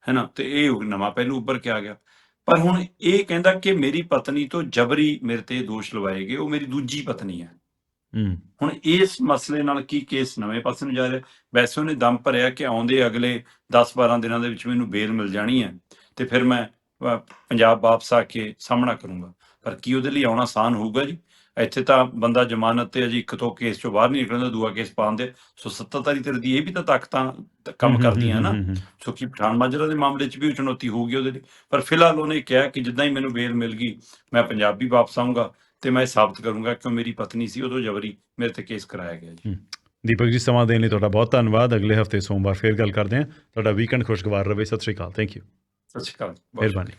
ਹੈਨਾ ਤੇ ਇਹ ਨਵਾਂ ਪਹਿਲੂ ਉੱਪਰ ਕੇ ਆ ਗਿਆ। ਪਰ ਹੁਣ ਇਹ ਕਹਿੰਦਾ ਕਿ ਮੇਰੀ ਪਤਨੀ ਤੋਂ ਜਬਰੀ ਮੇਰੇ ਤੇ ਦੋਸ਼ ਲਵਾਏ ਗਏ ਉਹ ਮੇਰੀ ਦੂਜੀ ਪਤਨੀ ਹੈ। ਹੂੰ। ਹੁਣ ਇਸ ਮਸਲੇ ਨਾਲ ਕੀ ਕੇਸ ਨਵੇਂ ਪਾਸੇ ਨੂੰ ਜਾ ਰਿਹਾ? ਵੈਸੇ ਉਹਨੇ ਦਮ ਭਰਿਆ ਕਿ ਆਉਂਦੇ ਅਗਲੇ 10-12 ਦਿਨਾਂ ਦੇ ਵਿੱਚ ਮੈਨੂੰ ਬੇਲ ਮਿਲ ਜਾਣੀ ਹੈ ਤੇ ਫਿਰ ਮੈਂ ਪੰਜਾਬ ਵਾਪਸ ਆ ਕੇ ਸਾਹਮਣਾ ਕਰੂੰਗਾ। ਪਰ ਕੀ ਉਹਦੇ ਲਈ ਆਉਣਾ ਆਸਾਨ ਹੋਊਗਾ ਜੀ? ਇੱਥੇ ਤਾਂ ਬੰਦਾ ਜ਼ਮਾਨਤ ਤੇ ਅਜੇ ਇੱਕ ਤੋਂ ਕੇਸ ਚੋਂ ਬਾਹਰ ਨਹੀਂ ਨਿਕਲਦਾ ਦੂਆ ਕੇਸ ਪਾਉਂਦੇ ਸੋ ਸੱਤਾਧਾਰੀ ਧਿਰ ਦੀ ਇਹ ਵੀ ਤਾਂ ਤਾਕਤਾਂ ਤ- ਕੰਮ ਕਰਦੀਆਂ ਨਾ ਸੋ ਕੀ ਪਠਾਨ ਮਾਜਰਾ ਦੇ ਮਾਮਲੇ 'ਚ ਵੀ ਚੁਣੌਤੀ ਹੋਊਗੀ ਉਹਦੇ ਲਈ। ਪਰ ਫਿਲਹਾਲ ਉਹਨੇ ਕਿਹਾ ਕਿ ਜਿੱਦਾਂ ਹੀ ਮੈਨੂੰ ਬੇਲ ਮਿਲ ਗਈ ਮੈਂ ਪੰਜਾਬ ਵੀ ਵਾਪਸ ਆਊਂਗਾ ਤੇ ਮੈਂ ਸਾਬਤ ਕਰੂੰਗਾ ਕਿ ਉਹ ਮੇਰੀ ਪਤਨੀ ਸੀ ਉਦੋਂ ਜਬਰੀ ਮੇਰੇ ਤੇ ਕੇਸ ਕਰਾਇਆ ਗਿਆ ਜੀ। ਦੀਪਕ ਜੀ ਸਮਾਂ ਦੇਣ ਲਈ ਤੁਹਾਡਾ ਬਹੁਤ ਧੰਨਵਾਦ। ਅਗਲੇ ਹਫ਼ਤੇ ਸੋਮਵਾਰ ਫੇਰ ਗੱਲ ਕਰਦੇ ਹਾਂ। ਤੁਹਾਡਾ ਵੀਕਐਂਡ ਖੁਸ਼ਗਵਾਰ ਰਹੇ। ਸਤਿ ਸ਼੍ਰੀ ਅਕਾਲ। ਥੈਂਕ ਯੂ ਸਤਿ ਸ਼੍ਰੀ ਅਕਾਲ। ਮਿਹਰਬਾਨੀ।